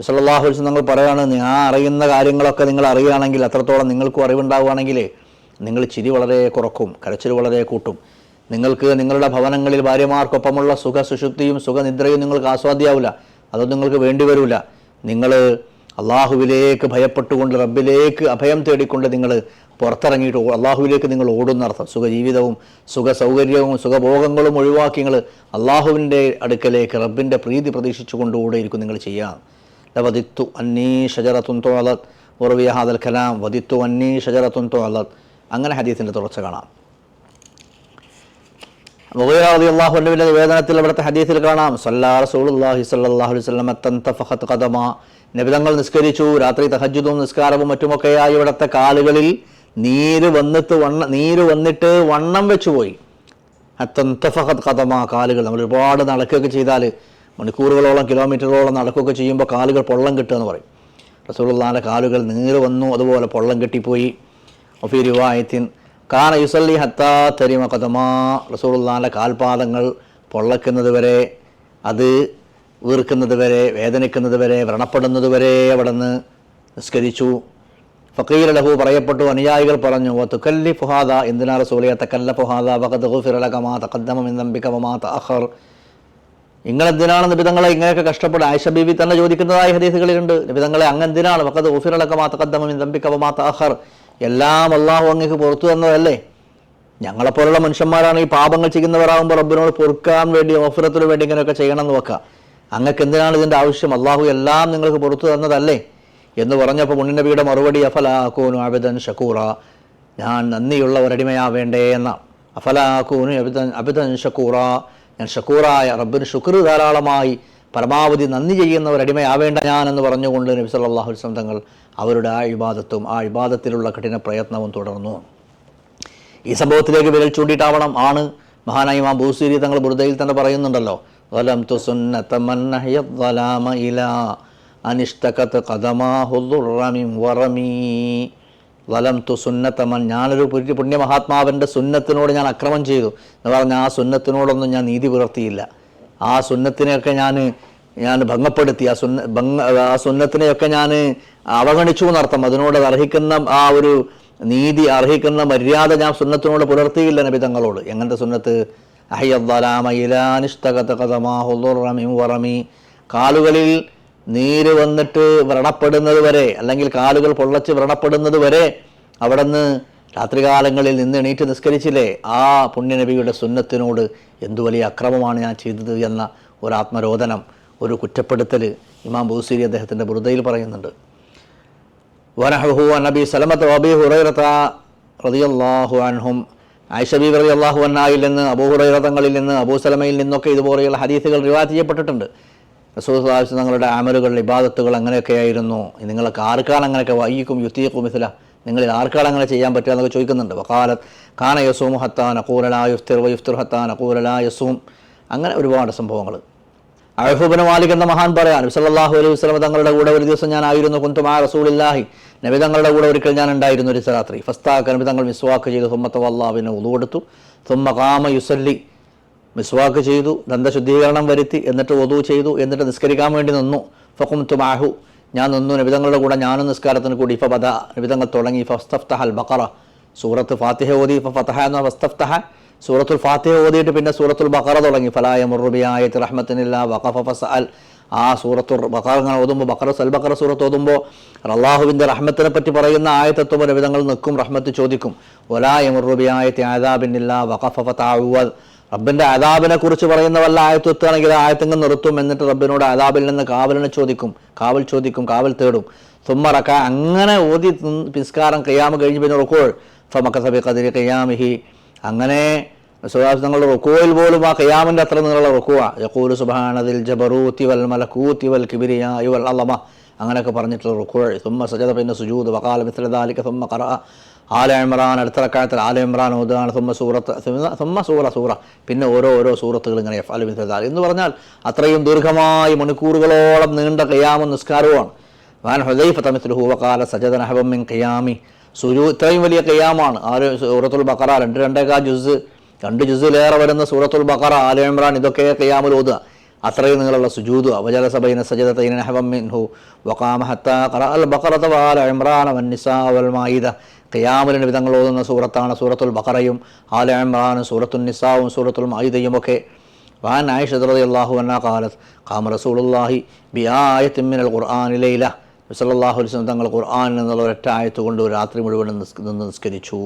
സല്ലല്ലാഹു അലൈഹി വസല്ലം നിങ്ങൾ പറയാണ് ഞാൻ അറിയുന്ന കാര്യങ്ങളൊക്കെ നിങ്ങൾ അറിയുകയാണെങ്കിൽ അത്രത്തോളം നിങ്ങൾക്കും അറിവുണ്ടാവുകയാണെങ്കിൽ നിങ്ങൾ ചിരി വളരെ കുറക്കും കരച്ചിൽ വളരെ കൂട്ടും നിങ്ങൾക്ക് നിങ്ങളുടെ ഭവനങ്ങളിൽ ഭാര്യമാർക്കൊപ്പമുള്ള സുഖ സുശുദ്ധിയും സുഖനിദ്രയും നിങ്ങൾക്ക് ആസ്വാദ്യാവില്ല. അതൊന്നും നിങ്ങൾക്ക് വേണ്ടി വരില്ല നിങ്ങൾ അള്ളാഹുവിലേക്ക് ഭയപ്പെട്ടുകൊണ്ട് റബ്ബിലേക്ക് അഭയം തേടിക്കൊണ്ട് നിങ്ങൾ പുറത്തിറങ്ങിയിട്ട് അള്ളാഹുവിലേക്ക് നിങ്ങൾ ഓടുന്നർത്ഥം സുഖജീവിതവും സുഖ സൗകര്യവും സുഖഭോഗങ്ങളും ഒഴിവാക്കി നിങ്ങൾ അള്ളാഹുവിന്റെ അടുക്കലേക്ക് റബ്ബിന്റെ പ്രീതി പ്രതീക്ഷിച്ചുകൊണ്ട് ഓടിയിരിക്കും നിങ്ങൾ ചെയ്യാം. വദിത്തു അന്നീ ഷജറത്തുൻ തോളത് ഉറവിയ ഹാദൽ കലാം. വദിത്തു അന്നീ ഷജറത്തുൻ തോളത് അങ്ങനെ ഹദീസിന്റെ തുടർച്ച കാണാം. മുഗീറാദി നിവേദനത്തിൽ അവിടുത്തെ ഹദീസിൽ കാണാം സല്ലാ റസൂലുള്ളാഹി സ്വല്ലല്ലാഹു അലൈഹി വസല്ലം തന്തഫഖത് ഖദമ. നബിതങ്ങൾ നിസ്കരിച്ചു രാത്രി തഹജ്ജുദും നിസ്കാരവും മറ്റുമൊക്കെയായി ഇവിടുത്തെ കാലുകളിൽ നീര് വന്നിട്ട് വണ്ണ നീര് വന്നിട്ട് വണ്ണം വെച്ചുപോയി. തന്തഫഖത് ഖദമ കാലുകൾ നമ്മൾ ഒരുപാട് നടക്കുകയൊക്കെ ചെയ്താൽ മണിക്കൂറുകളോളം കിലോമീറ്ററോളം നടക്കുകയൊക്കെ ചെയ്യുമ്പോൾ കാലുകൾ പൊള്ളം കിട്ടുക എന്ന് പറയും. റസൂലുള്ളാഹിന്റെ കാലുകൾ നീര് വന്നു അതുപോലെ പൊള്ളം കെട്ടിപ്പോയി. ഒഫി റിവായത്തിൻ കാന യുസല്ലി ഹത്താ തരിമ കഥമാ റസൂലുള്ളാഹിന്റെ കാൽപാദങ്ങൾ പൊള്ളക്കുന്നത് വരെ അത് വീർക്കുന്നത് വരെ വേദനിക്കുന്നത് വരെ വ്രണപ്പെടുന്നത് വരെ അവിടെ നിന്ന് നിസ്കരിച്ചു. ഫക്കീർ ലഹു പറയപ്പെട്ടു അനുയായികൾ പറഞ്ഞു "വ തുക്കല്ലി ഫുഹാദ എന്തിനാ റസൂലിയ തക്കല്ല ഫുഹാദ വഖദ് ഫിറലകമാ ലക മാ തഖദ്ദമ മിൻ ദംബിക വമാ തഅഖർ. നിങ്ങളെന്തിനാണ് നിബിതങ്ങളെ ഇങ്ങനെയൊക്കെ കഷ്ടപ്പെടുക? ആയിഷ ബീവി തന്നെ ചോദിക്കുന്നതായ ഹദീസുകളിലുണ്ട്. നിബിതങ്ങളെ അങ്ങെന്തിനാണ്? വഖദ് ഊഫിറലകമാ തക്കദ്ദമം മാ തഹർ എല്ലാം അള്ളാഹു അങ്ങേക്ക് പുറത്തു തന്നതല്ലേ? ഞങ്ങളെപ്പോലുള്ള മനുഷ്യന്മാരാണ് ഈ പാപങ്ങൾ ചെയ്യുന്നവരാകുമ്പോൾ റബ്ബിനോട് പൊറുക്കാൻ വേണ്ടി ഓഫറത്തിന് വേണ്ടി ഇങ്ങനെയൊക്കെ ചെയ്യണം എന്ന് വെക്കുക. അങ്ങക്ക് എന്തിനാണ് ഇതിന്റെ ആവശ്യം? അള്ളാഹു എല്ലാം നിങ്ങൾക്ക് പുറത്തു തന്നതല്ലേ? എന്ന് പറഞ്ഞപ്പോൾ മുന്നിനബിയുടെ മറുപടി അഫല അഫലാക്കൂനു അബിദൻ ഷക്കൂറ. ഞാൻ നന്ദിയുള്ള ഒരടിമയാവേണ്ടേ എന്ന. അഫലാക്കൂനു അബിദൻ അബിദൻ ഷക്കൂറ. ഞാൻ ഷക്കൂറായ റബ്ബിന് ശുക്ർ ധാരാളമായി പരമാവധി നന്ദി ചെയ്യുന്ന ഒരടിമയാവേണ്ട ഞാൻ എന്ന് പറഞ്ഞുകൊണ്ട് നബി അലൈഹി തങ്ങൾ അവരുടെ ആ ഇബാദത്തും ആ കഠിന പ്രയത്നവും തുടർന്നു. ഈ സംഭവത്തിലേക്ക് വിരൽ ചൂണ്ടിയിട്ടാവണം. ആണ് മഹാനായി മാ ബൂസീരി തങ്ങൾ ബുറുദയിൽ തന്നെ പറയുന്നുണ്ടല്ലോ. വലം തു സുന്നത മൻ നഹയ ളലാമ ഇലാ അനിഷ്തകത് ഖദമാഹു ദുർറമിൻ വറമീ. വലം തു സുന്നത മൻ ഞാനൊരു പുണ്യ പുണ്യമഹാത്മാവിന്റെ സുന്നത്തിനോട് ഞാൻ അക്രമം ചെയ്തു എന്ന് പറഞ്ഞാൽ ആ സുന്നത്തിനോടൊന്നും ഞാൻ നീതി പുലർത്തിയില്ല. ആ സുന്നത്തിനെയൊക്കെ ഞാൻ ഞാൻ ഭംഗപ്പെടുത്തി ആ സുന്ന ഭംഗ ആ സുന്നത്തിനെയൊക്കെ ഞാൻ അവഗണിച്ചു എന്നർത്ഥം. അതിനോട് അർഹിക്കുന്ന ആ ഒരു നീതി അർഹിക്കുന്ന മര്യാദ ഞാൻ സുന്നത്തിനോട് പുലർത്തിയില്ല നബി തങ്ങളോട്. എങ്ങനത്തെ സുന്നത്ത്? വറമി. കാലുകളിൽ നീര് വന്നിട്ട് വ്രണപ്പെടുന്നത് വരെ അല്ലെങ്കിൽ കാലുകൾ പൊള്ളച്ച് വ്രണപ്പെടുന്നത് വരെ അവിടെ നിന്ന് രാത്രികാലങ്ങളിൽ നിന്ന് എണീറ്റ് നിസ്കരിച്ചില്ലേ? ആ പുണ്യനബിയുടെ സുന്നത്തിനോട് എന്തു വലിയ അക്രമമാണ് ഞാൻ ചെയ്തത് എന്ന ഒരു ആത്മരോധനം. ഒരു കുറ്റപ്പെടുത്തൽ ഇമാം ബൂസീരി അദ്ദേഹത്തിന്റെ ബുറുദയിൽ പറയുന്നുണ്ട്. വനഹു നബി സലമത്ത് അബി ഹുറൈറത്ത റളിയല്ലാഹു അൻഹും ആയിഷ റതി റളിയല്ലാഹു അന്നായിൽ നിന്ന് അബൂ ഹുറൈറ തങ്ങളിൽ നിന്ന് അബൂ സലമയിൽ നിന്നൊക്കെ ഇതുപോലെയുള്ള ഹദീസുകൾ റിവാറ്റ് ചെയ്യപ്പെട്ടിട്ടുണ്ട്. റസൂൽ സാഹിബ് തങ്ങളുടെ അമലുകൾ ഇബാദത്തുകൾ അങ്ങനെയൊക്കെയായിരുന്നു നിങ്ങൾക്ക് ആർക്കാണ് അങ്ങനെയൊക്കെ വൈക്കും യുത്തിയക്കും മിഥില നിങ്ങളിൽ ആർക്കാണ് അങ്ങനെ ചെയ്യാൻ പറ്റുക എന്നൊക്കെ ചോദിക്കുന്നുണ്ട്. വക്കാലത്ത് കാന യസൂം ഹത്താൻ അക്കൂലലാ യുഫ്തിർ വയുഫ്തിർ ഹത്താൻ അക്കൂലലാ യസൂം. അങ്ങനെ ഒരുപാട് സംഭവങ്ങൾ. അഴഹുബിന് മാലിക് എന്ന മഹാൻ പറയാൻ സല്ലല്ലാഹു അലൈഹി വസ്ലമ തങ്ങളുടെ കൂടെ ഒരു ദിവസം ഞാൻ ആയിരുന്നു കുന്തുമാ റസൂലില്ലാഹി. നബി തങ്ങളുടെ കൂടെ ഒരിക്കൽ ഞാൻ ഉണ്ടായിരുന്നു ഒരു രാത്രി ഫസ്താക്ക് നബി തങ്ങൾ മിസ്വാക്ക് ചെയ്തു സുമ്മത്ത വല്ലാവിനെ ഉതു കൊടുത്തു. സുമ്മ കാമ യുസല്ലി മിസ്വാക്ക് ചെയ്തു ദന്തശുദ്ധീകരണം വരുത്തി എന്നിട്ട് ഒതു ചെയ്തു എന്നിട്ട് നിസ്കരിക്കാൻ വേണ്ടി നിന്നു. ഫക്കും തുമാഹു ഞാൻ നിന്നു. നബിതങ്ങളുടെ കൂടെ ഞാനും നിസ്കാരത്തിന് കൂടി. ഇഫ ബദ നബിതങ്ങൾ തുടങ്ങി. ഫസ്തഫ്തഹൽ ബക്കറ സൂറത്ത് ഫാത്തിഹ ഓതി ഇഫ ഫതഹ എന്ന ഫസ്തഫ്തഹ. സൂറത്തുൽ ഫാത്തിഹ ഓതിയിട്ട് പിന്നെ സൂറത്തുൽ ബക്കറ തുടങ്ങി. ഫലായ മുറുബിയായത്ത് റഹ്മത്തിനില്ല വഖഫ ഫസഅൽ. ആ സൂറത്തുൽ ബക്കറങ്ങൾ ഓതുമ്പോൾ ബക്കറ സൽ ബക്കറ സൂറത്ത് ഓതുമ്പോൾ അള്ളാഹുവിന്റെ റഹ്മത്തിനെ പറ്റി പറയുന്ന ആയത്തെത്തുമ്പോൾ നബിതങ്ങൾ നിൽക്കും റഹ്മത്ത് ചോദിക്കും. ഒലായ മുറുബിയായത്ത് ആദാബിന്നില്ല വഖഫ ഫതാവുവൽ റബ്ബിന്റെ അതാബിനെ കുറിച്ച് പറയുന്ന വല്ല ആയത്ത് എത്തുകയാണെങ്കിൽ ആയത്തിങ്ങ് നിർത്തും. എന്നിട്ട് റബ്ബിനോട് അതാബിൽ നിന്ന് കാവലിനെ ചോദിക്കും. കാവൽ ചോദിക്കും കാവൽ തേടും. സുമ്മറക്ക അങ്ങനെ ഓതി പിസ്കാരം കയ്യാമ കഴിഞ്ഞ് പിന്നെ റുക്കോൾ ഫമക്കസബി കതിരി കയ്യാമിഹി അങ്ങനെ സുഹാസ് റുക്കോയിൽ പോലും ആ കയ്യാമിന്റെ അത്ര നിന്നുള്ള റുക്കുവ. യക്കൂൽ സുബാനതിൽ ജബറൂത്തി വൽ മലക്കൂത്തി വൽ കിബിരിയ വൽ അള്ളമ അങ്ങനെയൊക്കെ പറഞ്ഞിട്ടുള്ള റുക്കുവഴി തുമ്മ സജത പിന്നെ സുജൂദ് വകാല മിത്രദാലിക്ക തുമ്മ കറ ആല ഇമ്രാൻ അടുത്ത റക്കായത്തിൽ ആല ഇമ്രാൻ ഓതുകയാണ് തുമ്മ സൂറത്ത്. തുമ്മ സൂറ സൂറ. പിന്നെ ഓരോ ഓരോ സൂറത്തുകൾ ഇങ്ങനെ എഫ് അൽ മിത്രദാൽ എന്ന് പറഞ്ഞാൽ അത്രയും ദീർഘമായി മണിക്കൂറുകളോളം നീണ്ട കയ്യാമും നിസ്കാരവുമാണ്. വാൻ ഹുദൈഫ തമിസ്ലുഹു വക്കാല സജദ നഹബം മിൻ ഖിയാമി. സുരു ഇത്രയും വലിയ ഖിയാമാണ്. ആര് സൂറത്തുൽ ബക്കറ രണ്ട് രണ്ടേക്കാ ജുസ് രണ്ട് ജുസിലേറെ വരുന്ന സൂറത്തുൽ ബക്കറ ആല ഇമ്രാൻ ഇതൊക്കെ കയ്യാമൽ ഓതുക. അത്രയും നിങ്ങളുള്ള സുജൂതു അവജല സബൈന സജദതൈന തൈനഹു വഖാമ ഹത്താ അൽ ബഖറത വാല ഇമ്രാൻ വൽ മായിദ. ഖിയാമിലിന് വിധങ്ങൾ ഓതുന്ന സൂറത്താണ് സൂറത്തുൽ ബക്കറയും ആല ഇമ്രാനും സൂറത്തുൽ നിസാവും സൂറത്തുൽ മായിദയും ഒക്കെ. വാൻ ആയിഷ റളിയല്ലാഹു അൻഹാ ഖാലത്ത് ഖാമ റസൂലുള്ളാഹി ബിആയത്തിൻ മിനൽ ഖുർആനി സല്ലാഹു അലിസ്ലം തങ്ങൾ ഖുർആൻ എന്നുള്ള ഒരൊറ്റ ആയത്ത് കൊണ്ട് രാത്രി മുഴുവൻ നിന്ന് നിസ്കരിച്ചു.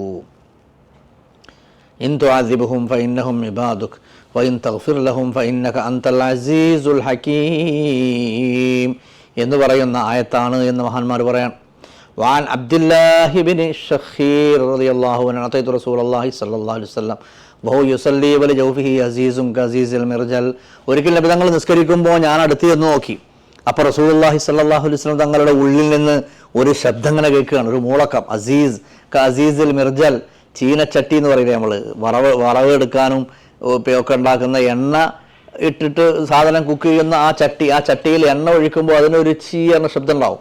ഇൻ തുആദിബുഹും ഫഇന്നഹും ഇബാദുക് വഇൻ തഗ്ഫിർ ലഹും ഫഇന്നക അൻതൽ അസീസുൽ ഹകീം എന്ന് പറയുന്ന ആയത്താണ് എന്ന് മഹാന്മാർ പറയാൻ. വാൻ അബ്ദുല്ലാഹിബിൻ ഷഹീർ റളിയല്ലാഹു അൻഹു അതൈതു റസൂലുള്ളാഹി സ്വല്ലല്ലാഹു അലൈഹി വസല്ലം ബഹു യുസല്ലി വലി ജൗഫിഹി അസീസും കസീസിൽ മിർജൽ. ഒരിക്കൽ നബി തങ്ങൾ നിസ്കരിക്കുമ്പോൾ ഞാൻ അടുത്ത് നോക്കി. അപ്പോൾ റസൂലുള്ളാഹി സല്ലാഹു അലൈഹി വസല്ലം തങ്ങളുടെ ഉള്ളിൽ നിന്ന് ഒരു ശബ്ദം ഇങ്ങനെ കേൾക്കുകയാണ്. ഒരു മൂളക്കം. അസീസ് അസീസിൽ മിർജൽ ചീനച്ചട്ടി എന്ന് പറയുന്നത് നമ്മൾ വറവ് വറവ് എടുക്കാനും ഒക്കെ ഉണ്ടാക്കുന്ന എണ്ണ ഇട്ടിട്ട് സാധനം കുക്ക് ചെയ്യുന്ന ആ ചട്ടി ആ ചട്ടിയിൽ എണ്ണ ഒഴിക്കുമ്പോൾ അതിനൊരു ചീ എന്ന ശബ്ദം ഉണ്ടാവും.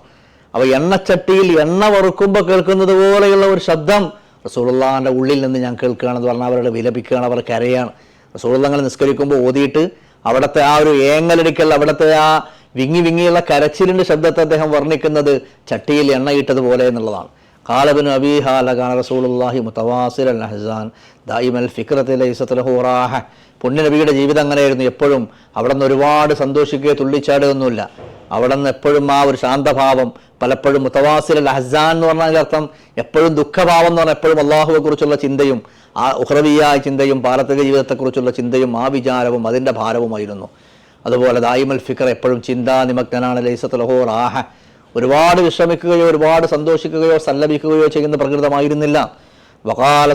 അപ്പോൾ എണ്ണച്ചട്ടിയിൽ എണ്ണ വറുക്കുമ്പോൾ കേൾക്കുന്നത് പോലെയുള്ള ഒരു ശബ്ദം റസൂലുള്ളാഹിന്റെ ഉള്ളിൽ നിന്ന് ഞാൻ കേൾക്കുകയാണെന്ന് പറഞ്ഞാൽ അവരുടെ വിലപിക്കുകയാണ് അവർ കരയാണ്. റസൂലുള്ളങ്ങൾ നിസ്കരിക്കുമ്പോൾ ഓതിയിട്ട് അവിടുത്തെ ആ ഒരു ഏങ്ങലടിക്കൽ അവിടുത്തെ ആ വിങ്ങി വിങ്ങിയുള്ള കരച്ചിലിന്റെ ശബ്ദത്തെ അദ്ദേഹം വർണിക്കുന്നത് ചട്ടിയിൽ എണ്ണയിട്ടതുപോലെ എന്നുള്ളതാണ്. കാലബിന് അബീഹാല കാന റസൂലുള്ളാഹി മുത്തവാസിർ അൽ ദായിമൽ പുണ്യനബിയുടെ ജീവിതം അങ്ങനെയായിരുന്നു. എപ്പോഴും അവിടെ നിന്ന് ഒരുപാട് സന്തോഷിക്കുകയോ തുള്ളിച്ചാടുകയൊന്നുമില്ല. അവിടെ നിന്ന് എപ്പോഴും ആ ഒരു ശാന്തഭാവം പലപ്പോഴും മുത്തവാസിൽ അൽ ഹസാൻ എന്ന് പറഞ്ഞതിന്റെ അർത്ഥം എപ്പോഴും ദുഃഖഭാവം എന്ന് പറഞ്ഞാൽ എപ്പോഴും അള്ളാഹുവെ കുറിച്ചുള്ള ചിന്തയും ആ ഉഹ്രവിയായ ചിന്തയും പാരത്രിക ജീവിതത്തെക്കുറിച്ചുള്ള ചിന്തയും ആ വിചാരവും അതിന്റെ ഭാരവുമായിരുന്നു. അതുപോലെ ദായിമൽ ഫിക്കർ എപ്പോഴും ചിന്താ നിമഗ്നാണ് ലൈസത്തുലഹോ റാഹ ഒരുപാട് വിശ്രമിക്കുകയോ ഒരുപാട് സന്തോഷിക്കുകയോ സല്ലപിക്കുകയോ ചെയ്യുന്ന പ്രകൃതമായിരുന്നില്ല. വകാല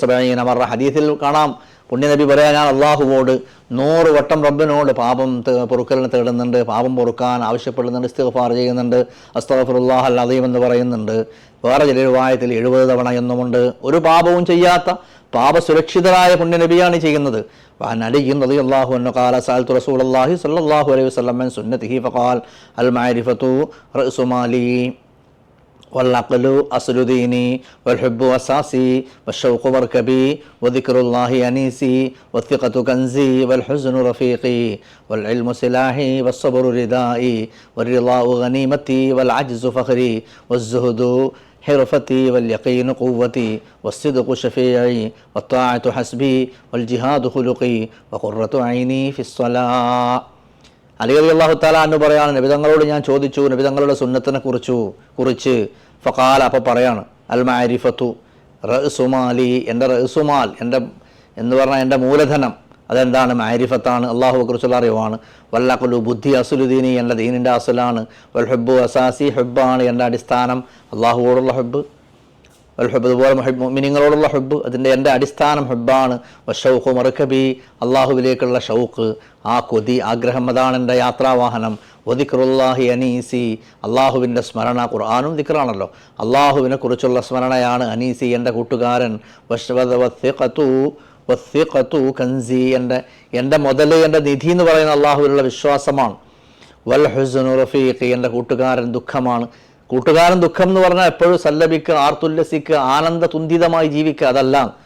സബഈന മറ ഹദീസിൽ കാണാം. പുണ്യനബി പറയാൻ ഞാൻ അള്ളാഹുവോട് നൂറ് വട്ടം റബ്ബിനോട് പാപം പൊറുക്കലിന് തേടുന്നുണ്ട് പാപം പൊറുക്കാൻ ആവശ്യപ്പെടുന്നുണ്ട് ഇസ്തിഗ്ഫാർ ചെയ്യുന്നുണ്ട് അസ്തഫിറുല്ലാഹ് അദീം എന്ന് പറയുന്നുണ്ട്. വേറെ ചില രൂപായത്തിൽ എഴുപത് തവണ എന്നുമുണ്ട് ഒരു പാപവും ചെയ്യാത്ത പാപസുരക്ഷിതരായ പുണ്യനബിയാണ് ഈ ചെയ്യുന്നത് وعن علي رضي الله عنه قال سألت رسول الله صلى الله عليه وسلم من سنته فقال المعرفة رأس مالي والعقل أصل ديني والحب أساسي والشوق مركبي وذكر الله أنيسي والثقة كنزي والحزن رفيقي والعلم سلاحي والصبر ردائي والرضاء غنيمتي والعجز فخري والزهد ഹിറഫത്തി വൽ യക്കീൻ കൂവത്തി വസ്തുദു ഷഫീഅി വത്താഅത്തു ഹസ്ബി വൽ ജിഹാദു ഹുലുഖി വഖുറത്തു ഐനി ഫിസ്വലാ അലി അലി അള്ളാഹു താല എന്ന് പറയാണ് നബിതങ്ങളോട് ഞാൻ ചോദിച്ചു നബിതങ്ങളുടെ സുന്നത്തിനെ കുറിച്ചു കുറിച്ച്. ഫക്കാൽ അപ്പോൾ പറയാണ് അൽ മാരിഫത്തു റസുമാലി എന്റെ റസുമാൽ എന്റെ എന്ന് പറഞ്ഞാൽ എന്റെ മൂലധനം അതെന്താണ്? മാരിഫത്താണ് അള്ളാഹു കുറിച്ചുള്ള അറിവാണ്. വല്ലക്കുലു ബുദ്ധി അസുലുദ്ദീനി എന്റെ ദീനിന്റെ അസുലാണ്. വൽ ഹെബ്ബു അസാസി ഹബ്ബാണ് എന്റെ അടിസ്ഥാനം അള്ളാഹുവോടുള്ള ഹെബ് വൽ ഹെബ് അതുപോലെ മിനിങ്ങളോടുള്ള ഹബ്ബ്. അതിന്റെ എന്റെ അടിസ്ഥാനം ഹബ്ബാണ്. വഷൗഖു മറുക്കബി അള്ളാഹുവിലേക്കുള്ള ഷൗക്ക് ആ കൊതി ആഗ്രഹം അതാണ് എന്റെ യാത്രാവാഹനം. ഒദിക്റുല്ലാഹി അനീസി. അള്ളാഹുവിന്റെ സ്മരണ ഖുർആാനും ദിക്റാണല്ലോ. അള്ളാഹുവിനെ കുറിച്ചുള്ള സ്മരണയാണ് അനീസി എന്റെ കൂട്ടുകാരൻ. വസ്വദു വസ്യഖത്തു കൻസി എന്റെ എന്റെ മുതൽ എന്റെ നിധി എന്ന് പറയുന്ന അള്ളാഹുവിലുള്ള വിശ്വാസമാണ്. വൽ ഹുസനു റഫീഖ് എന്റെ കൂട്ടുകാരൻ ദുഃഖമാണ്. കൂട്ടുകാരൻ ദുഃഖം എന്ന് പറഞ്ഞാൽ എപ്പോഴും സല്ലപിക്ക് ആർത്തുല്ലസിക്ക് ആനന്ദ തുന്തിതമായി ജീവിക്കുക അതല്ല.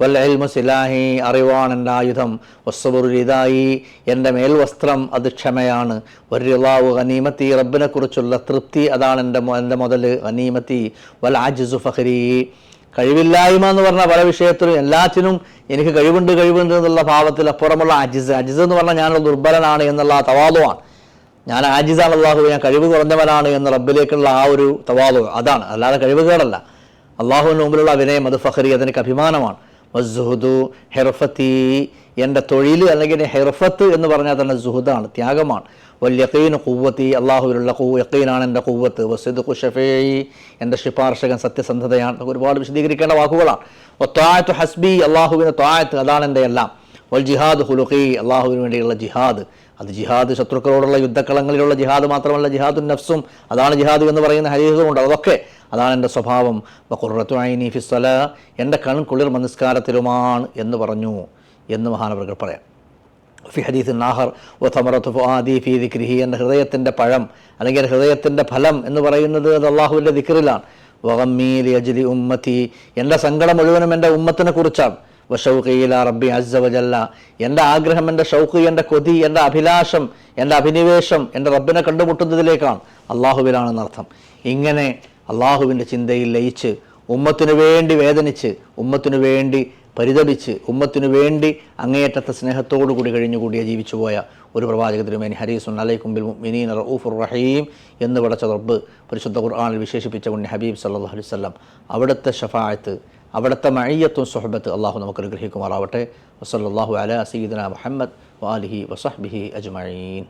വൽ എൽമു സിലാഹി അറിവാണ് എന്റെ ആയുധം. വസ്സബുരിതായി എന്റെ മേൽവസ്ത്രം അത് ക്ഷമയാണ്. വരിളാവ് അനീമത്തി റബ്ബിനെക്കുറിച്ചുള്ള തൃപ്തി അതാണ് എന്റെ എന്റെ മുതൽ അനീമത്തി വൽ ആജിസു ഫഹരി കഴിവില്ലായ്മ എന്ന് പറഞ്ഞാൽ പല വിഷയത്തിലും എല്ലാത്തിനും എനിക്ക് കഴിവുണ്ട് കഴിവുണ്ട് എന്നുള്ള ഭാവത്തിൽ അപ്പുറമുള്ള അജിസ്. അജിസ് എന്ന് പറഞ്ഞാൽ ഞാനൊരു ദുർബലനാണ് എന്നുള്ള ആ തവാദമാണ് ഞാൻ ആജിസാണ് അള്ളാഹു ഞാൻ കഴിവ് കുറഞ്ഞവനാണ് എന്ന റബ്ബിലേക്കുള്ള ആ ഒരു തവാദു അതാണ്. അല്ലാതെ കഴിവുകേടല്ല അള്ളാഹുവിന് മുമ്പിലുള്ള അഭിനയം അത് ഫഹറി അതെനിക്ക് അഭിമാനമാണ്. വസ്സുഹുദു ഹെർഫത്തി എന്റെ തൊഴിൽ അല്ലെങ്കിൽ ഹെർഫത്ത് എന്ന് പറഞ്ഞാൽ തന്നെ സുഹുദാണ് ത്യാഗമാണ്. വല്യക്കീൻ കൂവത്തി അള്ളാഹുവിലുള്ള കൂ യക്കീനാണ് എന്റെ കൂവത്ത് വസിദ് ഷഫേയി എന്റെ ശുപാർശകൻ സത്യസന്ധതയാണ്. ഒരുപാട് വിശദീകരിക്കേണ്ട വാക്കുകളാണ്. ഒത്തായത്ത് ഹസ്ബി അള്ളാഹുവിന്റെ തായത്ത് അതാണ് എന്റെ എല്ലാം. വൽ ജിഹാദ് ഹുലുഖി അള്ളാഹുവിന് വേണ്ടിയുള്ള ജിഹാദ്. അത് ജിഹാദ് ശത്രുക്കളോടുള്ള യുദ്ധക്കളങ്ങളിലുള്ള ജിഹാദ് മാത്രമല്ല ജിഹാദുൻ നഫ്സും അതാണ് ജിഹാദ് എന്ന് പറയുന്ന ഹരീസുമുണ്ട്. അതൊക്കെ അതാണ് എന്റെ സ്വഭാവം. ഐനി ഫിസ്സല എന്റെ കൺ കുളിർ മനസ്കാരത്തിലുമാണ് എന്ന് പറഞ്ഞു എന്ന് മഹാനവർകൾ പറയാം. ഫി ഹദീസ് നാഹർ വമറത്ത് ഫുആദി ഫി ദിക്രിഹി എന്റെ ഹൃദയത്തിന്റെ പഴം അല്ലെങ്കിൽ ഹൃദയത്തിന്റെ ഫലം എന്ന് പറയുന്നത് അത് അള്ളാഹുവിന്റെ ദിക്റിലാണ്. വഹമ്മീലി അജ്ലി ഉമ്മത്തി എന്റെ സങ്കടം മുഴുവനും എന്റെ ഉമ്മത്തിനെ കുറിച്ചാണ്. വഷൗഖീല റബ്ബി അസ്സ വജല്ല എന്റെ ആഗ്രഹം എന്റെ ഷൗഖ് എന്റെ കൊതി എന്റെ അഭിലാഷം എന്റെ അഭിനിവേശം എന്റെ റബ്ബിനെ കണ്ടുമുട്ടുന്നതിലേക്കാണ്. അള്ളാഹുവിലാണെന്നർത്ഥം ഇങ്ങനെ അള്ളാഹുവിന്റെ ചിന്തയിൽ ലയിച്ച് ഉമ്മത്തിനു വേണ്ടി വേദനിച്ച് ഉമ്മത്തിനു വേണ്ടി പരിതപിച്ച് ഉമ്മത്തിനു വേണ്ടി അങ്ങേയറ്റത്തെ സ്നേഹത്തോടു കൂടി കഴിഞ്ഞുകൂടിയ ജീവിച്ചുപോയ ഒരു പ്രവാചക തിരുമേനി ഹരീസുൻ അലൈക്കും ബിൽ മിനീൻ റഊഫുർ റഹീം എന്ന് പടച്ച റബ്ബ് പരിശുദ്ധ ഖുർആാനിൽ വിശേഷിപ്പിച്ച ഉണ്ണി ഹബീബ് സല്ലാ അലൈഹി വസല്ലം. അവിടുത്തെ ഷഫായത്ത് അവിടുത്തെ മഴയത്തും സുഹബത്ത് അള്ളാഹു നമുക്ക് അനുഗ്രഹിക്കുമാറാവട്ടെ. വസല്ലാഹു അല സീദന മുഹമ്മദ് വാലിഹി വസഹ്ബിഹി അജ്മഈൻ.